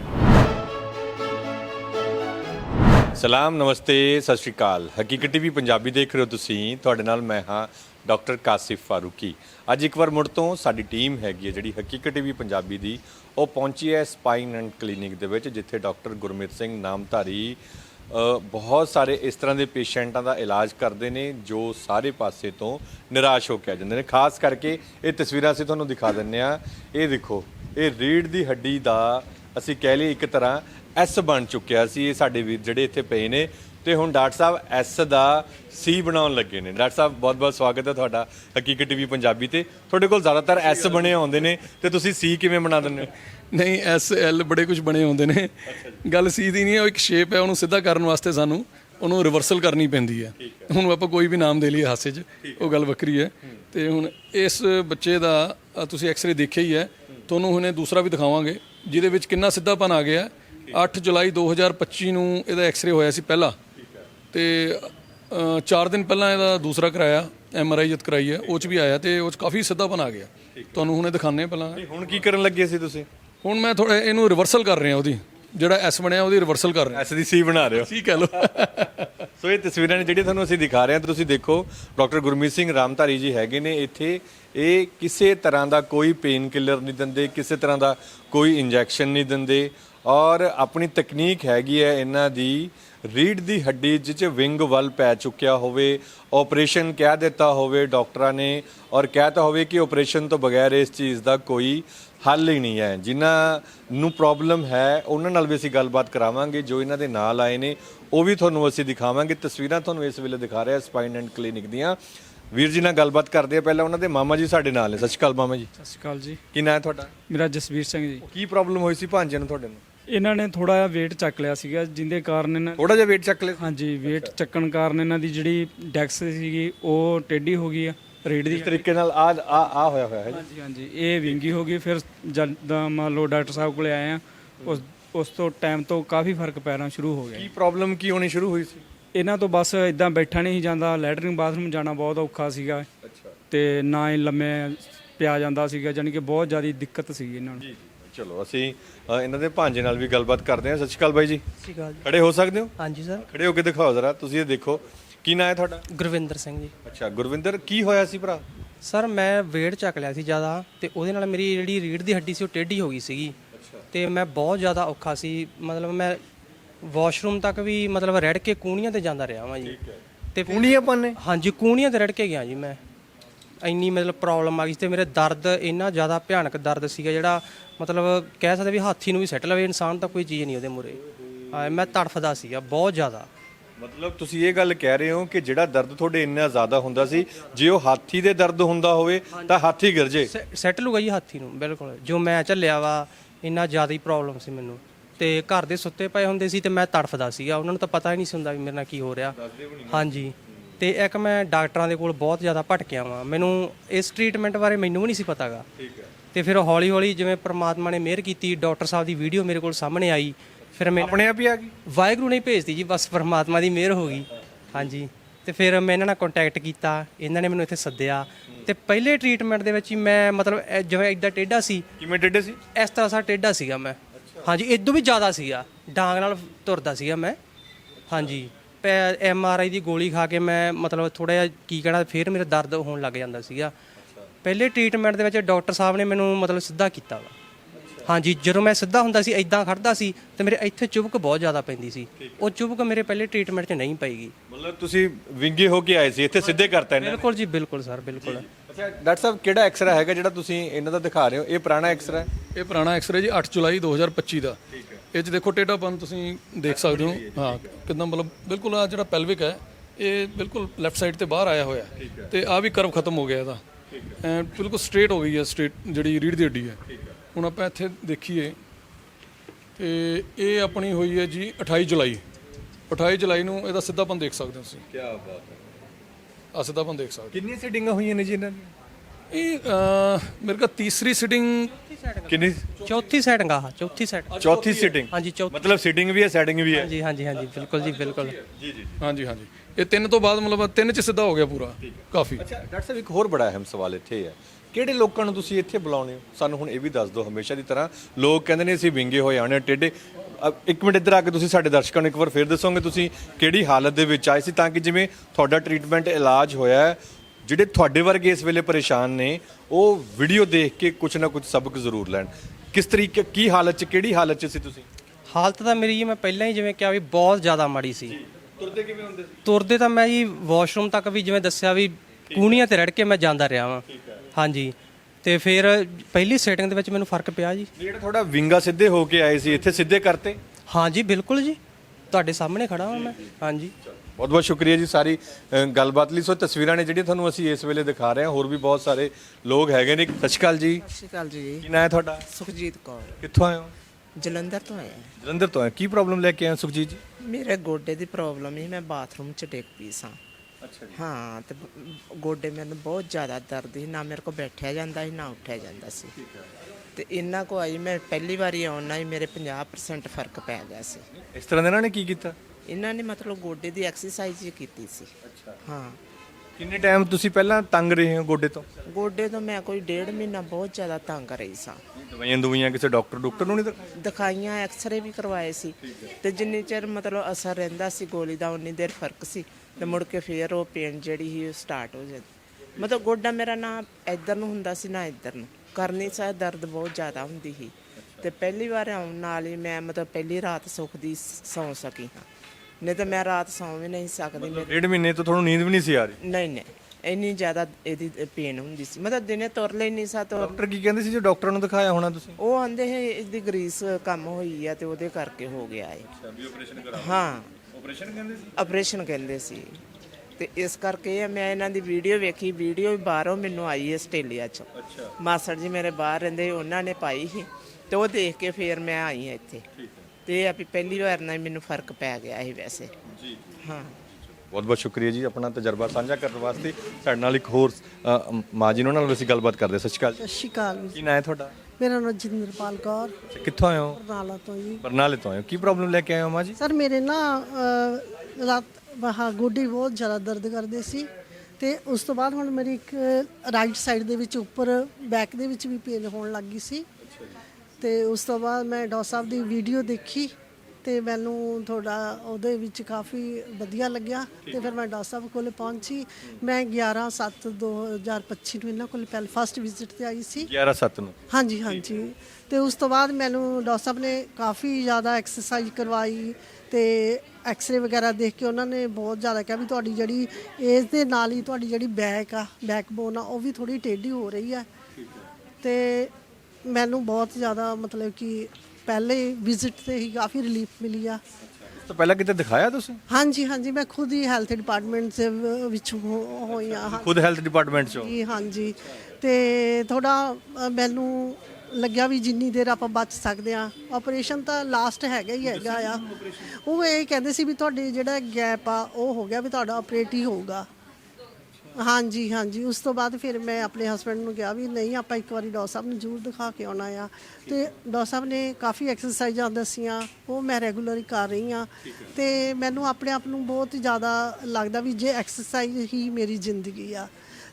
ਸਲਾਮ ਨਮਸਤੇ ਸਤਿ ਸ਼੍ਰੀ ਅਕਾਲ। ਹਕੀਕਤ ਟੀਵੀ ਪੰਜਾਬੀ ਦੇਖ ਰਹੇ ਹੋ ਤੁਸੀਂ। ਤੁਹਾਡੇ ਨਾਲ ਮੈਂ ਹਾਂ ਡਾਕਟਰ ਕਾਸਿਫ ਫਾਰੂਕੀ। ਅੱਜ ਇੱਕ ਵਾਰ ਮੁੜ ਤੋਂ ਸਾਡੀ ਟੀਮ ਹੈਗੀ ਹੈ ਜਿਹੜੀ ਹਕੀਕਤ ਵੀ ਪੰਜਾਬੀ ਦੀ। ਉਹ ਪਹੁੰਚੀ ਹੈ ਸਪਾਈਨ ਐਂਡ ਕਲੀਨਿਕ ਦੇ ਵਿੱਚ, ਜਿੱਥੇ ਡਾਕਟਰ ਗੁਰਮੀਤ ਸਿੰਘ ਨਾਮਧਾਰੀ ਬਹੁਤ ਸਾਰੇ ਇਸ ਤਰ੍ਹਾਂ ਦੇ ਪੇਸ਼ੈਂਟਾਂ ਦਾ ਇਲਾਜ ਕਰਦੇ ਨੇ, ਜੋ ਸਾਰੇ ਪਾਸੇ ਤੋਂ ਨਿਰਾਸ਼ ਹੋ ਕੇ ਆ ਜਾਂਦੇ ਨੇ। ਖਾਸ ਕਰਕੇ ਇਹ ਤਸਵੀਰਾਂ ਅਸੀਂ ਤੁਹਾਨੂੰ ਦਿਖਾ ਦਿੰਨੇ ਆ ਇਹ ਦੇਖੋ, ਇਹ ਰੀੜ ਦੀ ਹੱਡੀ ਦਾ ਅਸੀਂ ਕਹਿ ਲਈਏ ਇੱਕ ਤਰ੍ਹਾਂ ਐਸ ਬਣ ਚੁੱਕਿਆ ਸੀ। ਇਹ ਸਾਡੇ ਵੀਰ ਜਿਹੜੇ ਇੱਥੇ ਪਏ ਨੇ ਤੇ ਹੁਣ ਡਾਕਟਰ ਸਾਹਿਬ ਐਸ ਦਾ ਸੀ ਬਣਾਉਣ ਲੱਗੇ ਨੇ। ਡਾਕਟਰ ਸਾਹਿਬ ਬਹੁਤ ਬਹੁਤ ਸਵਾਗਤ ਹੈ ਤੁਹਾਡਾ ਹਕੀਕਤ ਟੀਵੀ ਪੰਜਾਬੀ ਤੇ। ਤੁਹਾਡੇ ਕੋਲ ਜ਼ਿਆਦਾਤਰ ਐਸ ਬਣੇ ਆਉਂਦੇ ਨੇ ਤੇ ਤੁਸੀਂ ਸੀ ਕਿਵੇਂ ਬਣਾ ਦਿੰਦੇ ਹੋ? ਨਹੀਂ ਐਸ ਐਲ ਬੜੇ ਕੁਝ ਬਣੇ ਹੁੰਦੇ ਨੇ। ਗੱਲ ਸੀ ਦੀ ਨਹੀਂ ਹੈ ਉਹ ਇੱਕ ਸ਼ੇਪ ਹੈ ਉਹਨੂੰ ਸਿੱਧਾ ਕਰਨ ਵਾਸਤੇ ਸਾਨੂੰ ਉਹਨੂੰ ਰਿਵਰਸਲ ਕਰਨੀ ਪੈਂਦੀ ਹੈ। ਹੁਣ ਆਪਾਂ ਕੋਈ ਵੀ ਨਾਮ ਦੇ ਲਈਏ ਹਾਸੇ 'ਚ ਉਹ ਗੱਲ ਵੱਖਰੀ ਹੈ। ਤੇ ਹੁਣ ਇਸ ਬੱਚੇ ਦਾ ਤੁਸੀਂ ਐਕਸ-ਰੇ ਦੇਖਿਆ ਹੀ ਹੈ। ਤੁਹਾਨੂੰ ਹੁਣੇ ਦੂਸਰਾ ਵੀ ਦਿਖਾਵਾਂਗੇ ਜਿਹਦੇ ਵਿੱਚ ਕਿੰਨਾ ਸਿੱਧਾਪਨ ਆ ਗਿਆ। 8 ਜੁਲਾਈ 2025 ਨੂੰ ਇਹਦਾ ਐਕਸ-ਰੇ ਹੋਇਆ ਸੀ ਪਹਿਲਾ। ਤੇ 4 ਦਿਨ ਪਹਿਲਾਂ ਇਹਦਾ ਦੂਸਰਾ ਕਰਾਇਆ ਐਮਆਰਆਈ ਜਦ ਕਰਾਈ ਹੈ ਉਹ 'ਚ ਵੀ ਆਇਆ ਤੇ ਉਹ 'ਚ ਕਾਫੀ ਸਿੱਧਾਪਨ ਆ ਗਿਆ। ਤੁਹਾਨੂੰ ਹੁਣੇ ਦਿਖਾਣੇ ਪਹਿਲਾਂ। ਨਹੀਂ ਹੁਣ ਕੀ ਕਰਨ ਲੱਗੇ ਸੀ ਤੁਸੀਂ? ਹੁਣ ਮੈਂ ਥੋੜਾ ਇਹਨੂੰ ਰਿਵਰਸਲ ਕਰ ਰਿਹਾ ਉਹਦੀ। ਜਿਹੜਾ ਐਸ ਬਣਿਆ ਉਹਦੀ ਰਿਵਰਸਲ ਕਰ ਰਿਹਾ। ਐਸ ਦੀ ਸੀ ਬਣਾ ਰਹੇ ਹੋ। ਠੀਕ ਹੈ ਲੋ ਸੋ ਇਹ ਤਸਵੀਰਾਂ ਨੇ ਜਿਹੜੀਆਂ ਤੁਹਾਨੂੰ ਅਸੀਂ ਦਿਖਾ ਰਹੇ ਹਾਂ ਤੁਸੀਂ ਦੇਖੋ ਡਾਕਟਰ ਗੁਰਮੀਤ ਸਿੰਘ ਰਾਮਧਾਰੀ ਜੀ ਹੈਗੇ ਨੇ ਇੱਥੇ। ਇਹ ਕਿਸੇ ਤਰ੍ਹਾਂ ਦਾ ਕੋਈ ਪੇਨ ਕਿਲਰ ਨਹੀਂ ਦਿੰਦੇ ਕਿਸੇ ਤਰ੍ਹਾਂ ਦਾ ਕੋਈ ਇੰਜੈਕਸ਼ਨ ਨਹੀਂ ਦਿੰਦੇ। ਔਰ ਆਪਣੀ ਤਕਨੀਕ ਹੈਗੀ ਹੈ ਇਹਨਾਂ ਦੀ ਰੀੜ ਦੀ ਹੱਡੀ ਜਿਹ 'ਚ ਵਿੰਗ ਵੱਲ ਪੈ ਚੁੱਕਿਆ ਹੋਵੇ ਆਪਰੇਸ਼ਨ ਕਹਿ ਦਿੱਤਾ ਹੋਵੇ ਡਾਕਟਰਾਂ ਨੇ ਔਰ ਕਹਿਤਾ ਹੋਵੇ ਕਿ ਆਪਰੇਸ਼ਨ ਤੋਂ ਬਗੈਰ ਇਸ ਚੀਜ਼ ਦਾ ਕੋਈ ਹੱਲ ਹੀ ਨਹੀਂ ਹੈ। ਜਿਨ੍ਹਾਂ ਨੂੰ ਪ੍ਰੋਬਲਮ ਹੈ ਉਹਨਾਂ ਨਾਲ ਵੀ ਅਸੀਂ ਗੱਲਬਾਤ ਕਰਾਵਾਂਗੇ ਜੋ ਇਹਨਾਂ ਦੇ ਨਾਲ ਆਏ ਨੇ ਉਹ ਵੀ ਤੁਹਾਨੂੰ ਅਸੀਂ ਦਿਖਾਵਾਂਗੇ। ਤਸਵੀਰਾਂ ਤੁਹਾਨੂੰ ਇਸ ਵੇਲੇ ਦਿਖਾ ਰਿਹਾ ਸਪਾਈਨ ਐਂਡ ਕਲੀਨਿਕ ਦੀਆਂ। ਵੀਰ ਜੀ ਨਾਲ ਗੱਲਬਾਤ ਕਰਦੇ ਆ ਪਹਿਲਾਂ ਉਹਨਾਂ ਦੇ ਮਾਮਾ ਜੀ ਸਾਡੇ ਨਾਲ ਨੇ। ਸਤਿ ਸ਼੍ਰੀ ਅਕਾਲ ਮਾਮਾ ਜੀ। ਸਤਿ ਸ਼੍ਰੀ ਅਕਾਲ ਜੀ। ਕੀ ਨਾਂ ਹੈ ਤੁਹਾਡਾ? ਮੇਰਾ ਜਸਵੀਰ ਸਿੰਘ ਜੀ। ਕੀ ਪ੍ਰੋਬਲਮ ਹੋਈ ਸੀ ਭਾਂਜੇ ਨੂੰ ਤੁਹਾਡੇ ਨੂੰ ਇਹਨਾਂ ਨੇ ਥੋੜਾ ਜਿਹਾ weight ਚੱਕ ਲਿਆ ਸੀਗਾ ਜਿੰਦੇ ਕਾਰਨ ਇਹਨਾਂ ਥੋੜਾ ਜਿਹਾ weight ਚੱਕ ਲੈ ਹਾਂਜੀ weight ਚੱਕਣ ਕਾਰਨ ਇਹਨਾਂ ਦੀ ਜਿਹੜੀ ਡੈਕਸ ਸੀਗੀ ਉਹ ਟੇਢੀ ਹੋ ਗਈ ਆ ਰੀੜ ਦੀ ਇਸ ਤਰੀਕੇ ਨਾਲ ਆ ਆ ਆ ਹੋਇਆ ਹੋਇਆ ਹੈ। ਹਾਂਜੀ ਹਾਂਜੀ ਇਹ ਵਿੰਗੀ ਹੋ ਗਈ ਫਿਰ ਜਦੋਂ ਮੰਨ ਲਓ ਡਾਕਟਰ ਸਾਹਿਬ ਕੋਲੇ ਆਏ ਆ ਉਸ ਉਸ ਤੋਂ ਟਾਈਮ ਤੋਂ ਕਾਫੀ ਫ਼ਰਕ ਪੈਣਾ ਸ਼ੁਰੂ ਹੋ ਗਿਆ। ਕੀ ਪ੍ਰੋਬਲਮ ਕੀ ਹੋਣੀ ਸ਼ੁਰੂ ਹੋਈ ਸੀ? ਇਹਨਾਂ ਤੋਂ ਬਸ ਇਦਾਂ ਬੈਠਾ ਨਹੀਂ ਜਾਂਦਾ ਲੈਟਰਿੰਗ ਬਾਥਰੂਮ ਜਾਣਾ ਬਹੁਤ ਔਖਾ ਸੀਗਾ। ਤੇ ਨਾ ਹੀ ਲੰਮੇ ਪਿਆ ਜਾਂਦਾ ਸੀਗਾ ਯਾਨੀ ਕਿ ਬਹੁਤ ਜ਼ਿਆਦਾ ਦਿੱਕਤ ਸੀ ਇਹਨਾਂ ਨੂੰ। ਚਲੋ ਅਸੀਂ ਅ, ਇਹਨਾਂ ਦੇ ਭਾਂਜੇ ਨਾਲ ਵੀ ਗੱਲਬਾਤ ਕਰਦੇ ਹਾਂ। ਸਤਿ ਸ਼੍ਰੀ ਅਕਾਲ ਬਾਈ ਜੀ। ਸਤਿ ਸ਼੍ਰੀ ਅਕਾਲ ਜੀ। ਖੜੇ ਹੋ ਸਕਦੇ ਹੋ? ਹਾਂਜੀ ਸਰ। ਖੜੇ ਹੋ ਕੇ ਦਿਖਾਓ ਜ਼ਰਾ ਤੁਸੀਂ ਇਹ ਦੇਖੋ। ਕੀ ਨਾਂ ਹੈ ਤੁਹਾਡਾ? ਗੁਰਵਿੰਦਰ ਸਿੰਘ ਜੀ। ਅੱਛਾ ਗੁਰਵਿੰਦਰ ਕੀ ਹੋਇਆ ਸੀ ਭਰਾ? ਸਰ ਮੈਂ weight ਚੱਕ ਲਿਆ ਸੀ ਜ਼ਿਆਦਾ ਤੇ ਉਹਦੇ ਨਾਲ ਮੇਰੀ ਜਿਹੜੀ ਰੀੜ ਦੀ ਹੱਡੀ ਸੀ ਉਹ ਟੇਢੀ ਹੋ ਗਈ ਸੀਗੀ। ਤੇ ਮੈਂ ਬਹੁਤ ਜ਼ਿਆਦਾ ਔਖਾ ਸੀ। ਮਤਲਬ ਮੈਂ ਵਾਸ਼ਰੂਮ ਤੱਕ ਵੀ ਮਤਲਬ ਰੜ ਕੇ ਕੂਣੀਆਂ ਤੇ ਜਾਂਦਾ ਰਿਹਾ ਵਾਂ ਜੀ। ਤੇ ਫਿਰ- ਕੂਣੀਆਂ ਪਾਣੇ ਹਾਂਜੀ ਕੂਣੀਆਂ ਤੇ ਰੜ ਕੇ ਗਿਆ ਜੀ ਮੈਂ। ਇੰਨੀ ਮਤਲਬ ਪ੍ਰੋਬਲਮ ਆ ਗਈ ਸੀ ਤੇ ਮੇਰੇ ਦਰਦ ਇੰਨਾ ਜ਼ਿਆਦਾ ਭਿਆਨਕ ਦਰਦ ਸੀਗਾ ਜਿਹੜਾ ਮਤਲਬ ਕਹਿ ਸਕਦੇ ਵੀ ਹਾਥੀ ਨੂੰ ਵੀ ਸੱਟ ਲਵੇ ਇਨਸਾਨ ਤਾਂ ਕੋਈ ਚੀਜ਼ ਨਹੀਂ ਉਹਦੇ ਮੂਰੇ ਮੈਂ ਤੜਫਦਾ ਸੀਗਾ ਬਹੁਤ ਜ਼ਿਆਦਾ। ਮਤਲਬ ਤੁਸੀਂ ਇਹ ਗੱਲ ਕਹਿ ਰਹੇ ਹੋ ਕਿ ਜਿਹੜਾ ਦਰਦ ਤੁਹਾਡੇ ਇੰਨਾ ਜ਼ਿਆਦਾ ਹੁੰਦਾ ਸੀ ਜੇ ਉਹ ਹਾਥੀ ਦੇ ਦਰਦ ਹੁੰਦਾ ਹੋਵੇ ਤਾਂ ਹਾਥੀ ਗਿਰ ਜੇ। ਸੈੱਟ ਲੂਗਾ ਜੀ ਹਾਥੀ ਨੂੰ ਬਿਲਕੁਲ। ਜੋ ਮੈਂ ਝੱਲਿਆ ਵਾ ਇੰਨਾ ਜ਼ਿਆਦਾ ਹੀ ਪ੍ਰੋਬਲਮ ਸੀ ਮੈਨੂੰ। ਤੇ ਘਰ ਦੇ ਸੁੱਤੇ ਪਏ ਹੁੰਦੇ ਸੀ ਤੇ ਮੈਂ ਤੜਫਦਾ ਸੀਗਾ। ਉਹਨਾਂ ਨੂੰ ਤਾਂ ਪਤਾ ਹੀ ਨਹੀਂ ਸੀ ਹੁੰਦਾ ਵੀ ਮੇਰੇ ਨਾਲ ਕੀ ਹੋ ਰਿਹਾ। ਹਾਂਜੀ। ਤੇ ਇੱਕ ਮੈਂ ਡਾਕਟਰਾਂ ਦੇ ਕੋਲ ਬਹੁਤ ਜ਼ਿਆਦਾ ਭਟਕਿਆ ਵਾਂ। ਮੈਨੂੰ ਇਸ ਟ੍ਰੀਟਮੈਂਟ ਬਾਰੇ ਮੈਨੂੰ ਵੀ ਨਹੀਂ ਸੀ ਪਤਾਗਾ। ਠੀਕ ਹੈ। ਤੇ ਫਿਰ ਹੌਲੀ ਹੌਲੀ ਜਿਵੇਂ ਪ੍ਰਮਾਤਮਾ ਨੇ ਮਿਹਰ ਕੀਤੀ ਡਾਕਟਰ ਸਾਹਿਬ ਦੀ ਵੀਡੀਓ ਮੇਰੇ ਕੋਲ ਸਾਹਮਣੇ ਆਈ ਫਿਰ ਮੈਂ ਆਪਣੇ ਆਪ ਹੀ ਆ ਗਈ? ਵਾਹਿਗੁਰੂ ਨੇ ਭੇਜਤੀ ਜੀ ਬਸ ਪਰਮਾਤਮਾ ਦੀ ਮਿਹਰ ਹੋ ਗਈ। ਹਾਂਜੀ। ਤੇ ਫਿਰ ਮੈਂ ਇਹਨਾਂ ਨਾਲ ਕੰਟੈਕਟ ਕੀਤਾ ਇਹਨਾਂ ਨੇ ਮੈਨੂੰ ਇੱਥੇ ਸੱਦਿਆ। ਤੇ ਪਹਿਲੇ ਟ੍ਰੀਟਮੈਂਟ ਦੇ ਵਿੱਚ ਹੀ ਮੈਂ ਮਤਲਬ ਇਹ ਜਿਵੇਂ ਇਦਾਂ ਟੇਢਾ ਸੀ। ਕਿਵੇਂ ਟੇਡੇ ਸੀ? ਇਸ ਤਰ੍ਹਾਂ ਸਾ ਟੇਢਾ ਸੀਗਾ ਮੈਂ। ਹਾਂਜੀ ਇਦੋਂ ਵੀ ਜ਼ਿਆਦਾ ਸੀਗਾ। ਡਾਂਗ ਨਾਲ ਤੁਰਦਾ ਸੀਗਾ ਮੈਂ। ਹਾਂਜੀ। ਐਮ ਆਰ ਆਈ ਦੀ ਗੋਲੀ ਖਾ ਕੇ ਮੈਂ ਮਤਲਬ ਥੋੜਾ ਜਿਹਾ ਕੀ ਕਹਿਣਾ ਫਿਰ ਮੇਰੇ ਦਰਦ ਹੋਣ ਲੱਗ ਜਾਂਦਾ ਸੀਗਾ। ਪਹਿਲੇ ਟ੍ਰੀਟਮੈਂਟ ਦੇ ਵਿੱਚ ਡਾਕਟਰ ਸਾਹਿਬ ਨੇ ਮੈਨੂੰ ਮਤਲਬ ਸਿੱਧਾ ਕੀਤਾ ਵਾ। ਹਾਂਜੀ ਜਦੋਂ ਮੈਂ ਸਿੱਧਾ ਹੁੰਦਾ ਸੀ ਇਦਾਂ ਖੜਦਾ ਸੀ ਤੇ ਮੇਰੇ ਇੱਥੇ ਚੁਬਕ ਬਹੁਤ ਜ਼ਿਆਦਾ ਪੈਂਦੀ ਸੀ। ਉਹ ਚੁਬਕ ਮੇਰੇ ਪਹਿਲੇ ਟ੍ਰੀਟਮੈਂਟ 'ਚ ਨਹੀਂ ਪਈਗੀ ਮਤਲਬ ਤੁਸੀਂ ਵਿੰਗੇ ਹੋ ਕੇ ਆਏ ਸੀ ਇੱਥੇ ਸਿੱਧੇ ਕਰਤਾ ਇਹਨਾਂ ਨੇ? ਬਿਲਕੁਲ ਜੀ ਬਿਲਕੁਲ ਸਰ ਬਿਲਕੁਲ। ਅੱਛਾ ਡਾਕਟਰ ਸਾਹਿਬ ਕਿਹੜਾ ਐਕਸਰਾ ਹੈਗਾ ਜਿਹੜਾ ਤੁਸੀਂ ਇਹਨਾਂ ਦਾ ਦਿਖਾ ਰਹੇ ਹੋ? ਇਹ ਪੁਰਾਣਾ ਐਕਸਰਾ ਹੈ ਇਹ ਪੁਰਾਣਾ ਐਕਸ-ਰੇ ਜੀ 8 ਜੁਲਾਈ 2025 ਦਾ। ਇਹ ਚ ਦੇਖੋ ਟੇਢਾਪਨ ਤੁਸੀਂ ਦੇਖ ਸਕਦੇ ਹੋ। ਹਾਂ ਕਿੰਨਾ ਮਤਲਬ ਬਿਲਕੁਲ ਆ ਜਿਹੜਾ ਪੈਲਵਿਕ ਹੈ ਇਹ ਬਿਲਕੁਲ ਲੈਫਟ ਸਾਈਡ ਤੇ ਬਾਹਰ ਆਇਆ ਹੋਇਆ ਹੈ। ਤੇ ਆ ਵੀ ਕਰਵ ਖਤਮ ਹੋ ਗਿਆ ਇਹਦਾ। ਐ ਬਿਲਕੁਲ ਸਟ੍ਰੇਟ ਹੋ ਗਈ ਹੈ ਸਟ੍ਰੇਟ ਜਿਹੜੀ ਰੀੜ ਦੀ ਹੱਡੀ ਹੈ। ਹੁਣ ਆਪਾਂ ਇੱਥੇ ਦੇਖੀਏ ਤੇ ਇਹ ਆਪਣੀ ਹੋਈ ਹੈ ਜੀ 28 ਜੁਲਾਈ। 28 ਜੁਲਾਈ ਨੂੰ ਇਹਦਾ ਸਿੱਧਾਪਨ ਦੇਖ ਸਕਦੇ ਹੋ ਤੁਸੀਂ। ਕੀ ਬਾਤ ਹੈ। ਆ ਸਿੱਧਾਪਨ ਦੇਖ ਸਕਦੇ ਕਿੰਨੀਆਂ ਸੀਟਿੰਗਾਂ ਹੋਈਆਂ ਨੇ ਜੀ ਇਹਨਾਂ ਦੀਆਂ? ਹੋ। ਇਹ ਅਹ, ਮੇਰੇ ਕੋਲ ਤੀਸਰੀ ਸਿਟਿੰਗ ਕਿੰਨੀ? ਚੌਥੀ ਸੈਟਿੰਗ ਆ ਚੌਥੀ ਸੈਟ ਚੌਥੀ ਸੀਟਿੰਗ ਹਾਂਜੀ ਚੌਥੀ। ਮਤਲਬ ਸੀਟਿੰਗ ਵੀ ਹੈ ਸੈਟਿੰਗ ਵੀ ਹੈ। ਹਾਂਜੀ ਹਾਂਜੀ ਹਾਂਜੀ ਬਿਲਕੁਲ ਜੀ ਬਿਲਕੁਲ। ਹਾਂਜੀ ਹਾਂਜੀ। ਇਹ ਤਿੰਨ ਤੋਂ ਬਾਅਦ ਮਤਲਬ ਤਿੰਨ ਚ ਸਿੱਧਾ ਹੋ ਗਿਆ ਪੂਰਾ ਕਾਫੀ। ਅੱਛਾ ਡਾਕਟਰ ਸਾਹਿਬ ਇੱਕ ਹੋਰ ਬੜਾ ਅਹਿਮ ਸਵਾਲ ਇੱਥੇ ਹੈ। ਕਿਹੜੇ ਲੋਕਾਂ ਨੂੰ ਤੁਸੀਂ ਇੱਥੇ ਬੁਲਾਉਂਦੇ ਹੋ? ਸਾਨੂੰ ਹੁਣ ਇਹ ਵੀ ਦੱਸ ਦਿਓ ਹਮੇਸ਼ਾ ਦੀ ਤਰ੍ਹਾਂ। ਲੋਕ ਕਹਿੰਦੇ ਨੇ ਅਸੀਂ ਵਿੰਗੇ ਹੋਏ ਆਣੇ ਟੇਡੇ ਅ, ਇੱਕ ਮਿੰਟ ਇੱਧਰ ਆ ਕੇ ਤੁਸੀਂ ਸਾਡੇ ਦਰਸ਼ਕਾਂ ਨੂੰ ਇੱਕ ਵਾਰ ਫੇਰ ਦੱਸੋਗੇ ਤੁਸੀਂ ਕਿਹੜੀ ਹਾਲਤ ਦੇ ਵਿੱਚ ਆਏ ਸੀ ਤਾਂ ਕਿ ਜਿਵੇਂ ਤੁਹਾਡਾ ਟ੍ਰੀਟਮੈਂਟ ਇਲਾਜ ਹੋਇਆ ਹੈ ਜਿਹੜੇ ਤੁਹਾਡੇ ਵਰਗੇ ਇਸ ਵੇਲੇ ਪਰੇਸ਼ਾਨ ਨੇ ਉਹ ਵੀਡੀਓ ਦੇਖ ਕੇ ਕੁਝ ਨਾ ਕੁਝ ਸਬਕ ਜ਼ਰੂਰ ਲੈਣ। ਕਿਸ ਤਰੀਕੇ ਕੀ ਹਾਲਤ 'ਚ ਕਿਹੜੀ ਹਾਲਤ 'ਚ ਸੀ ਤੁਸੀਂ? ਹਾਲਤ ਤਾਂ ਮੇਰੀ ਜੀ ਮੈਂ ਪਹਿਲਾਂ ਹੀ ਜਿਵੇਂ ਕਿਹਾ ਵੀ ਬਹੁਤ ਜ਼ਿਆਦਾ ਮਾੜੀ ਸੀ। ਤੁਰਦੇ ਕਿਵੇਂ ਹੁੰਦੇ ਤੁਰਦੇ ਤਾਂ ਮੈਂ ਜੀ ਵਾਸ਼ਰੂਮ ਤੱਕ ਵੀ ਜਿਵੇਂ ਦੱਸਿਆ ਵੀ ਕੂਣੀਆਂ ਤੇ ਰੜ ਕੇ ਮੈਂ ਜਾਂਦਾ ਰਿਹਾ ਵਾਂ। ਹਾਂਜੀ। ਤੇ ਫਿਰ ਪਹਿਲੀ ਸੈਟਿੰਗ ਦੇ ਵਿੱਚ ਮੈਨੂੰ ਫ਼ਰਕ ਪਿਆ ਜੀ। ਜਿਹੜਾ ਤੁਹਾਡਾ ਵਿੰਗਾ ਸਿੱਧੇ ਹੋ ਕੇ ਆਏ ਸੀ ਇੱਥੇ ਸਿੱਧੇ ਕਰਤੇ? ਹਾਂਜੀ ਬਿਲਕੁਲ ਜੀ। ਤੁਹਾਡੇ ਸਾਹਮਣੇ ਖੜਾ ਹਾਂ ਮੈਂ। ਹਾਂਜੀ। ਬਹੁਤ ਬਹੁਤ ਸ਼ੁਕਰੀਆ ਜੀ ਸਾਰੀ ਅ, ਗੱਲਬਾਤ ਲਈ। ਸੋ ਤਸਵੀਰਾਂ ਨੇ ਜਿਹੜੀਆਂ ਤੁਹਾਨੂੰ ਅਸੀਂ ਇਸ ਵੇਲੇ ਦਿਖਾ ਰਹੇ ਹਾਂ ਹੋਰ ਵੀ ਬਹੁਤ ਸਾਰੇ ਲੋਕ ਹੈਗੇ ਨੇ। ਸਤਿ ਸ਼੍ਰੀ ਅਕਾਲ ਜੀ। ਸਤਿ ਸ਼੍ਰੀ ਅਕਾਲ ਜੀ। ਕੀ ਨਾਂ ਹੈ ਤੁਹਾਡਾ? ਸੁਖਜੀਤ ਕੌਰ। ਕਿੱਥੋਂ ਆਏ ਹੋ? ਜਲੰਧਰ ਤੋਂ ਆਏ ਹਾਂ। ਜਲੰਧਰ ਤੋਂ ਆਏ ਕੀ ਪ੍ਰੋਬਲਮ ਲੈ ਕੇ ਆਏ ਹੋ ਸੁਖਜੀਤ ਜੀ? ਮੇਰੇ ਗੋਡੇ ਦੀ ਪ੍ਰੋਬਲਮ ਹੀ ਮੈਂ ਬਾਥਰੂਮ ਚ ਡਿੱਗ ਪਈ ਸਾਂ। ਅੱਛਾ ਜੀ। ਹਾਂ ਤੇ ਬ- ਗੋਡੇ ਮੈਨੂੰ ਬਹੁਤ ਜ਼ਿਆਦਾ ਦਰਦ ਸੀ। ਨਾ ਮੇਰੇ ਕੋ ਬੈਠਿਆ ਜਾਂਦਾ ਸੀ ਨਾ ਉੱਠਿਆ ਜਾਂਦਾ ਸੀ। ਤੇ ਇਹਨਾਂ ਕੋ ਆਈ ਮੈਂ ਪਹਿਲੀ ਵਾਰੀ ਆਉਣ ਹੀ ਮੇਰੇ 50% ਫ਼ਰਕ ਪੈ ਗਿਆ ਸੀ। ਇਸ ਤਰ੍ਹਾਂ ਦੇ ਇਹਨਾਂ ਨੇ ਕੀ ਕੀਤਾ? ਇਹਨਾਂ ਨੇ ਮਤਲਬ ਗੋਡੇ ਦੀ ਐਕਸਰਸਾਈਜ਼ ਹੀ ਕੀਤੀ ਸੀ। ਹਾਂ। ਕਿੰਨੇ ਟਾਈਮ ਤੁਸੀਂ ਪਹਿਲਾਂ ਤੰਗ ਰਹੇ ਹੋ ਗੋਡੇ ਤੋਂ? ਗੋਡੇ ਤੋਂ ਮੈਂ ਕੋਈ ਡੇਢ ਮਹੀਨਾ ਬਹੁਤ ਜ਼ਿਆਦਾ ਤੰਗ ਰਹੀ ਸਾਂ। ਦਵਾਈਆਂ ਦਵਾਈਆਂ ਕਿਸੇ ਡਾਕਟਰ ਡਾਕਟਰ ਨੂੰ ਨਹੀਂ ਦਿਖਾਇਆ ਦਿਖਾਈਆਂ ਐਕਸ-ਰੇ ਵੀ ਕਰਵਾਏ ਸੀ। ਤੇ ਜਿੰਨੀ ਚਿਰ ਮਤਲਬ ਅਸਰ ਰਹਿੰਦਾ ਸੀ ਗੋਲੀ ਦਾ ਉਨੀ ਦੇਰ ਫ਼ਰਕ ਸੀ। ਤੇ ਮੁੜ ਕੇ ਫੇਰ ਉਹ ਪੇਨ ਜਿਹੜੀ ਸੀ ਉਹ ਸਟਾਰਟ ਹੋ ਜਾਂਦੀ। ਮਤਲਬ ਗੋਡਾ ਮੇਰਾ ਨਾ ਇੱਧਰ ਨੂੰ ਹੁੰਦਾ ਸੀ ਨਾ ਇੱਧਰ ਨੂੰ। ਕਰਨੀ ਸਾਹ ਦਰਦ ਬਹੁਤ ਜ਼ਿਆਦਾ ਹੁੰਦੀ ਸੀ। ਤੇ ਪਹਿਲੀ ਵਾਰ ਆਉਣ ਨਾਲ ਹੀ ਮੈਂ ਮਤਲਬ ਪਹਿਲੀ ਰਾਤ ਸੁੱਖ ਦੀ ਸੌਂ ਸਕੀ ਹਾਂ। ਨਹੀਂ ਤਾਂ ਮੈਂ ਰਾਤ ਸੌਂ ਵੀ ਨਹੀਂ ਸਕਦੀ ਮੇਰੀ ਡੇਢ ਮਹੀਨੇ ਤੋਂ ਤੁਹਾਨੂੰ ਨੀਂਦ ਵੀ ਨਹੀਂ ਸੀ ਆ ਰਹੀ? ਨਹੀਂ ਨਹੀਂ। ਇੰਨੀ ਜ਼ਿਆਦਾ ਇਹਦੀ ਪੇਨ ਹੁੰਦੀ ਸੀ। ਮਤਲਬ ਦਿਨੇ ਤੁਰ ਲੈਣੀ ਸਾ ਤੁਰ ਡਾਕਟਰ ਕੀ ਕਹਿੰਦੇ ਸੀ ਜੋ ਡਾਕਟਰਾਂ ਨੂੰ ਦਿਖਾਇਆ ਹੋਣਾ ਤੁਸੀਂ? ਉਹ ਆਂਦੇ ਹੈ ਇਹਦੀ ਗਰੀਸ ਕੰਮ ਹੋਈ ਆ ਤੇ ਉਹਦੇ ਕਰਕੇ ਹੋ ਗਿਆ ਏ। ਹਾਂ। ਆਪਰੇਸ਼ਨ ਕਹਿੰਦੇ ਸੀ? ਆਪਰੇਸ਼ਨ ਕਹਿੰਦੇ ਸੀ। ਤੇ ਇਸ ਕਰਕੇ ਇਹ ਆ, ਮੈਂ ਇਹਨਾਂ ਦੀ ਵੀਡੀਓ ਵੇਖੀ। ਵੀਡੀਓ ਵੀ ਬਾਹਰੋਂ ਮੈਨੂੰ ਆਈ ਹੈ ਆਸਟ੍ਰੇਲੀਆ ਚ। ਮਾਸੜ ਜੀ ਮੇਰੇ ਬਾਹਰ ਰਹਿੰਦੇ ਉਹਨਾਂ ਨੇ ਪਾਈ ਸੀ। ਤੇ ਉਹ ਦੇਖ ਕੇ ਫੇਰ ਮੈਂ ਆਈ ਹਾਂ ਇੱਥੇ। ਤੇ ਇਹ ਆ ਵੀ ਪਹਿਲੀ ਵਾਰ ਨਾਲ ਹੀ ਮੈਨੂੰ ਫ਼ਰਕ ਪੈ ਗਿਆ ਇਹ ਵੈਸੇ। ਜੀ ਹਾਂ। ਬਹੁਤ ਬਹੁਤ ਸ਼ੁਕਰੀਆ ਜੀ ਆਪਣਾ ਤਜਰਬਾ ਸਾਂਝਾ ਕਰਨ ਵਾਸਤੇ। ਸਾਡੇ ਨਾਲ ਇੱਕ ਹੋਰ ਅ, ਮਾਂ ਜੀ ਨੇ, ਉਹਨਾਂ ਨਾਲ ਅਸੀਂ ਗੱਲਬਾਤ ਕਰਦੇ। ਸਤਿ ਸ਼੍ਰੀ ਅਕਾਲ ਸਤਿ ਸ਼੍ਰੀ ਅਕਾਲ ਕੀ ਨਾਂ ਹੈ ਤੁਹਾਡਾ? ਮੇਰਾ ਨਾਮ ਜਿੰਦਰਪਾਲ ਕੌਰ। ਅੱਛਾ, ਕਿੱਥੋਂ ਆਏ ਹੋ? ਨਾਲਾ ਤੋਂ ਜੀ। ਬਰਨਾਲੇ ਤੋਂ ਆਏ ਹੋ। ਕੀ ਪ੍ਰੋਬਲਮ ਲੈ ਕੇ ਆਏ ਹੋ ਮਾਂ ਜੀ? ਸਰ ਮੇਰੇ ਨਾ ਅਹ, ਰਾਤ ਬਾਹਾਂ ਗੋਡੇ ਬਹੁਤ ਜ਼ਿਆਦਾ ਦਰਦ ਕਰਦੇ ਸੀ। ਤੇ ਉਸ ਤੋਂ ਬਾਅਦ ਹੁਣ ਮੇਰੀ ਇੱਕ ਰਾਈਟ ਸਾਈਡ ਦੇ ਵਿੱਚ ਉੱਪਰ ਬੈਕ ਦੇ ਵਿੱਚ ਵੀ ਪੇਨ ਹੋਣ ਲੱਗ ਗਈ ਸੀ। ਤੇ ਉਸ ਤੋਂ ਬਾਅਦ ਮੈਂ ਡਾਕਟਰ ਸਾਹਿਬ ਦੀ ਵੀਡੀਓ ਦੇਖੀ ਤੇ ਮੈਨੂੰ ਥੋੜਾ ਉਹਦੇ ਵਿੱਚ ਕਾਫੀ ਵਧੀਆ ਲੱਗਿਆ ਤੇ ਫਿਰ ਮੈਂ ਡਾਕਟਰ ਸਾਹਿਬ ਕੋਲੇ ਪਹੁੰਚੀ। ਮੈਂ 11 7 2025 ਨੂੰ ਇਹਨਾਂ ਕੋਲ ਪਹਿਲ ਫਸਟ ਵਿਜ਼ਿਟ ਤੇ ਆਈ ਸੀ। 11 7 ਨੂੰ। ਹਾਂਜੀ ਹਾਂਜੀ। ਤੇ ਉਸ ਤੋਂ ਬਾਅਦ ਮੈਨੂੰ ਡਾਕਟਰ ਸਾਹਿਬ ਨੇ ਕਾਫੀ ਜ਼ਿਆਦਾ ਐਕਸਰਸਾਈਜ਼ ਕਰਵਾਈ ਤੇ ਐਕਸ-ਰੇ ਵਗੈਰਾ ਦੇਖ ਕੇ ਉਹਨਾਂ ਨੇ ਬਹੁਤ ਜ਼ਿਆਦਾ ਕਿਹਾ ਵੀ ਤੁਹਾਡੀ ਜਿਹੜੀ ਏਜ ਦੇ ਨਾਲ ਹੀ ਤੁਹਾਡੀ ਜਿਹੜੀ ਬੈਕ ਆ ਬੈਕਬੋਨ ਆ ਉਹ ਵੀ ਥੋੜੀ ਟੇਢੀ ਹੋ ਰਹੀ ਆ। ਤੇ ਮੈਨੂੰ ਬਹੁਤ ਜ਼ਿਆਦਾ ਮਤਲਬ ਕਿ ਪਹਿਲੇ ਵਿਜ਼ਿਟ ਤੇ ਹੀ ਕਾਫੀ ਰਿਲੀਫ ਮਿਲੀ ਆ। ਤੋਂ ਪਹਿਲਾਂ ਕਿਤੇ ਦਿਖਾਇਆ ਤੁਸੀਂ? ਹਾਂਜੀ ਹਾਂਜੀ ਮੈਂ ਖੁਦ ਹੀ ਹੈਲਥ ਡਿਪਾਰਟਮੈਂਟ ਦੇ ਵ- ਵਿੱਚ ਹੋ- ਹੋਈ ਆ ਹਾਂ। ਖੁਦ ਹੈਲਥ ਡਿਪਾਰਟਮੈਂਟ ਚੋਂ ਜੀ ਹਾਂਜੀ। ਤੇ ਥੋੜਾ ਮੈਨੂੰ ਲੱਗਿਆ ਵੀ ਜਿੰਨੀ ਦੇਰ ਆਪਾਂ ਬਚ ਸਕਦੇ ਆ। ਆਪਰੇਸ਼ਨ ਤਾਂ ਲਾਸਟ ਹੈਗਾ ਹੀ ਹੈਗਾ ਆ। ਉਹ ਇਹ ਕਹਿੰਦੇ ਸੀ ਵੀ ਤੁਹਾਡੇ ਜਿਹੜਾ ਗੈਪ ਆ ਉਹ ਹੋ ਗਿਆ ਵੀ ਤੁਹਾਡਾ ਆਪਰੇਟ ਹੀ ਹੋਊਗਾ। ਹਾਂਜੀ ਹਾਂਜੀ। ਉਸ ਤੋਂ ਬਾਅਦ ਫਿਰ ਮੈਂ ਆਪਣੇ ਹਸਬੰਡ ਨੂੰ ਕਿਹਾ ਵੀ ਨਹੀਂ ਆਪਾਂ ਇੱਕ ਵਾਰੀ ਡਾਕਟਰ ਸਾਹਿਬ ਨੂੰ ਜ਼ਰੂਰ ਦਿਖਾ ਕੇ ਆਉਣਾ ਆ। ਤੇ ਡਾਕਟਰ ਸਾਹਿਬ ਨੇ ਕਾਫੀ ਐਕਸਰਸਾਈਜ਼ਾਂ ਦੱਸੀਆਂ ਉਹ ਮੈਂ ਰੈਗੂਲਰ ਕਰ ਰਹੀ ਆ ਤੇ ਮੈਨੂੰ ਆਪਣੇ ਆਪ ਨੂੰ ਬਹੁਤ ਜ਼ਿਆਦਾ ਲੱਗਦਾ ਵੀ ਜੇ ਐਕਸਰਸਾਈਜ਼ ਹੀ ਮੇਰੀ ਜ਼ਿੰਦਗੀ ਆ।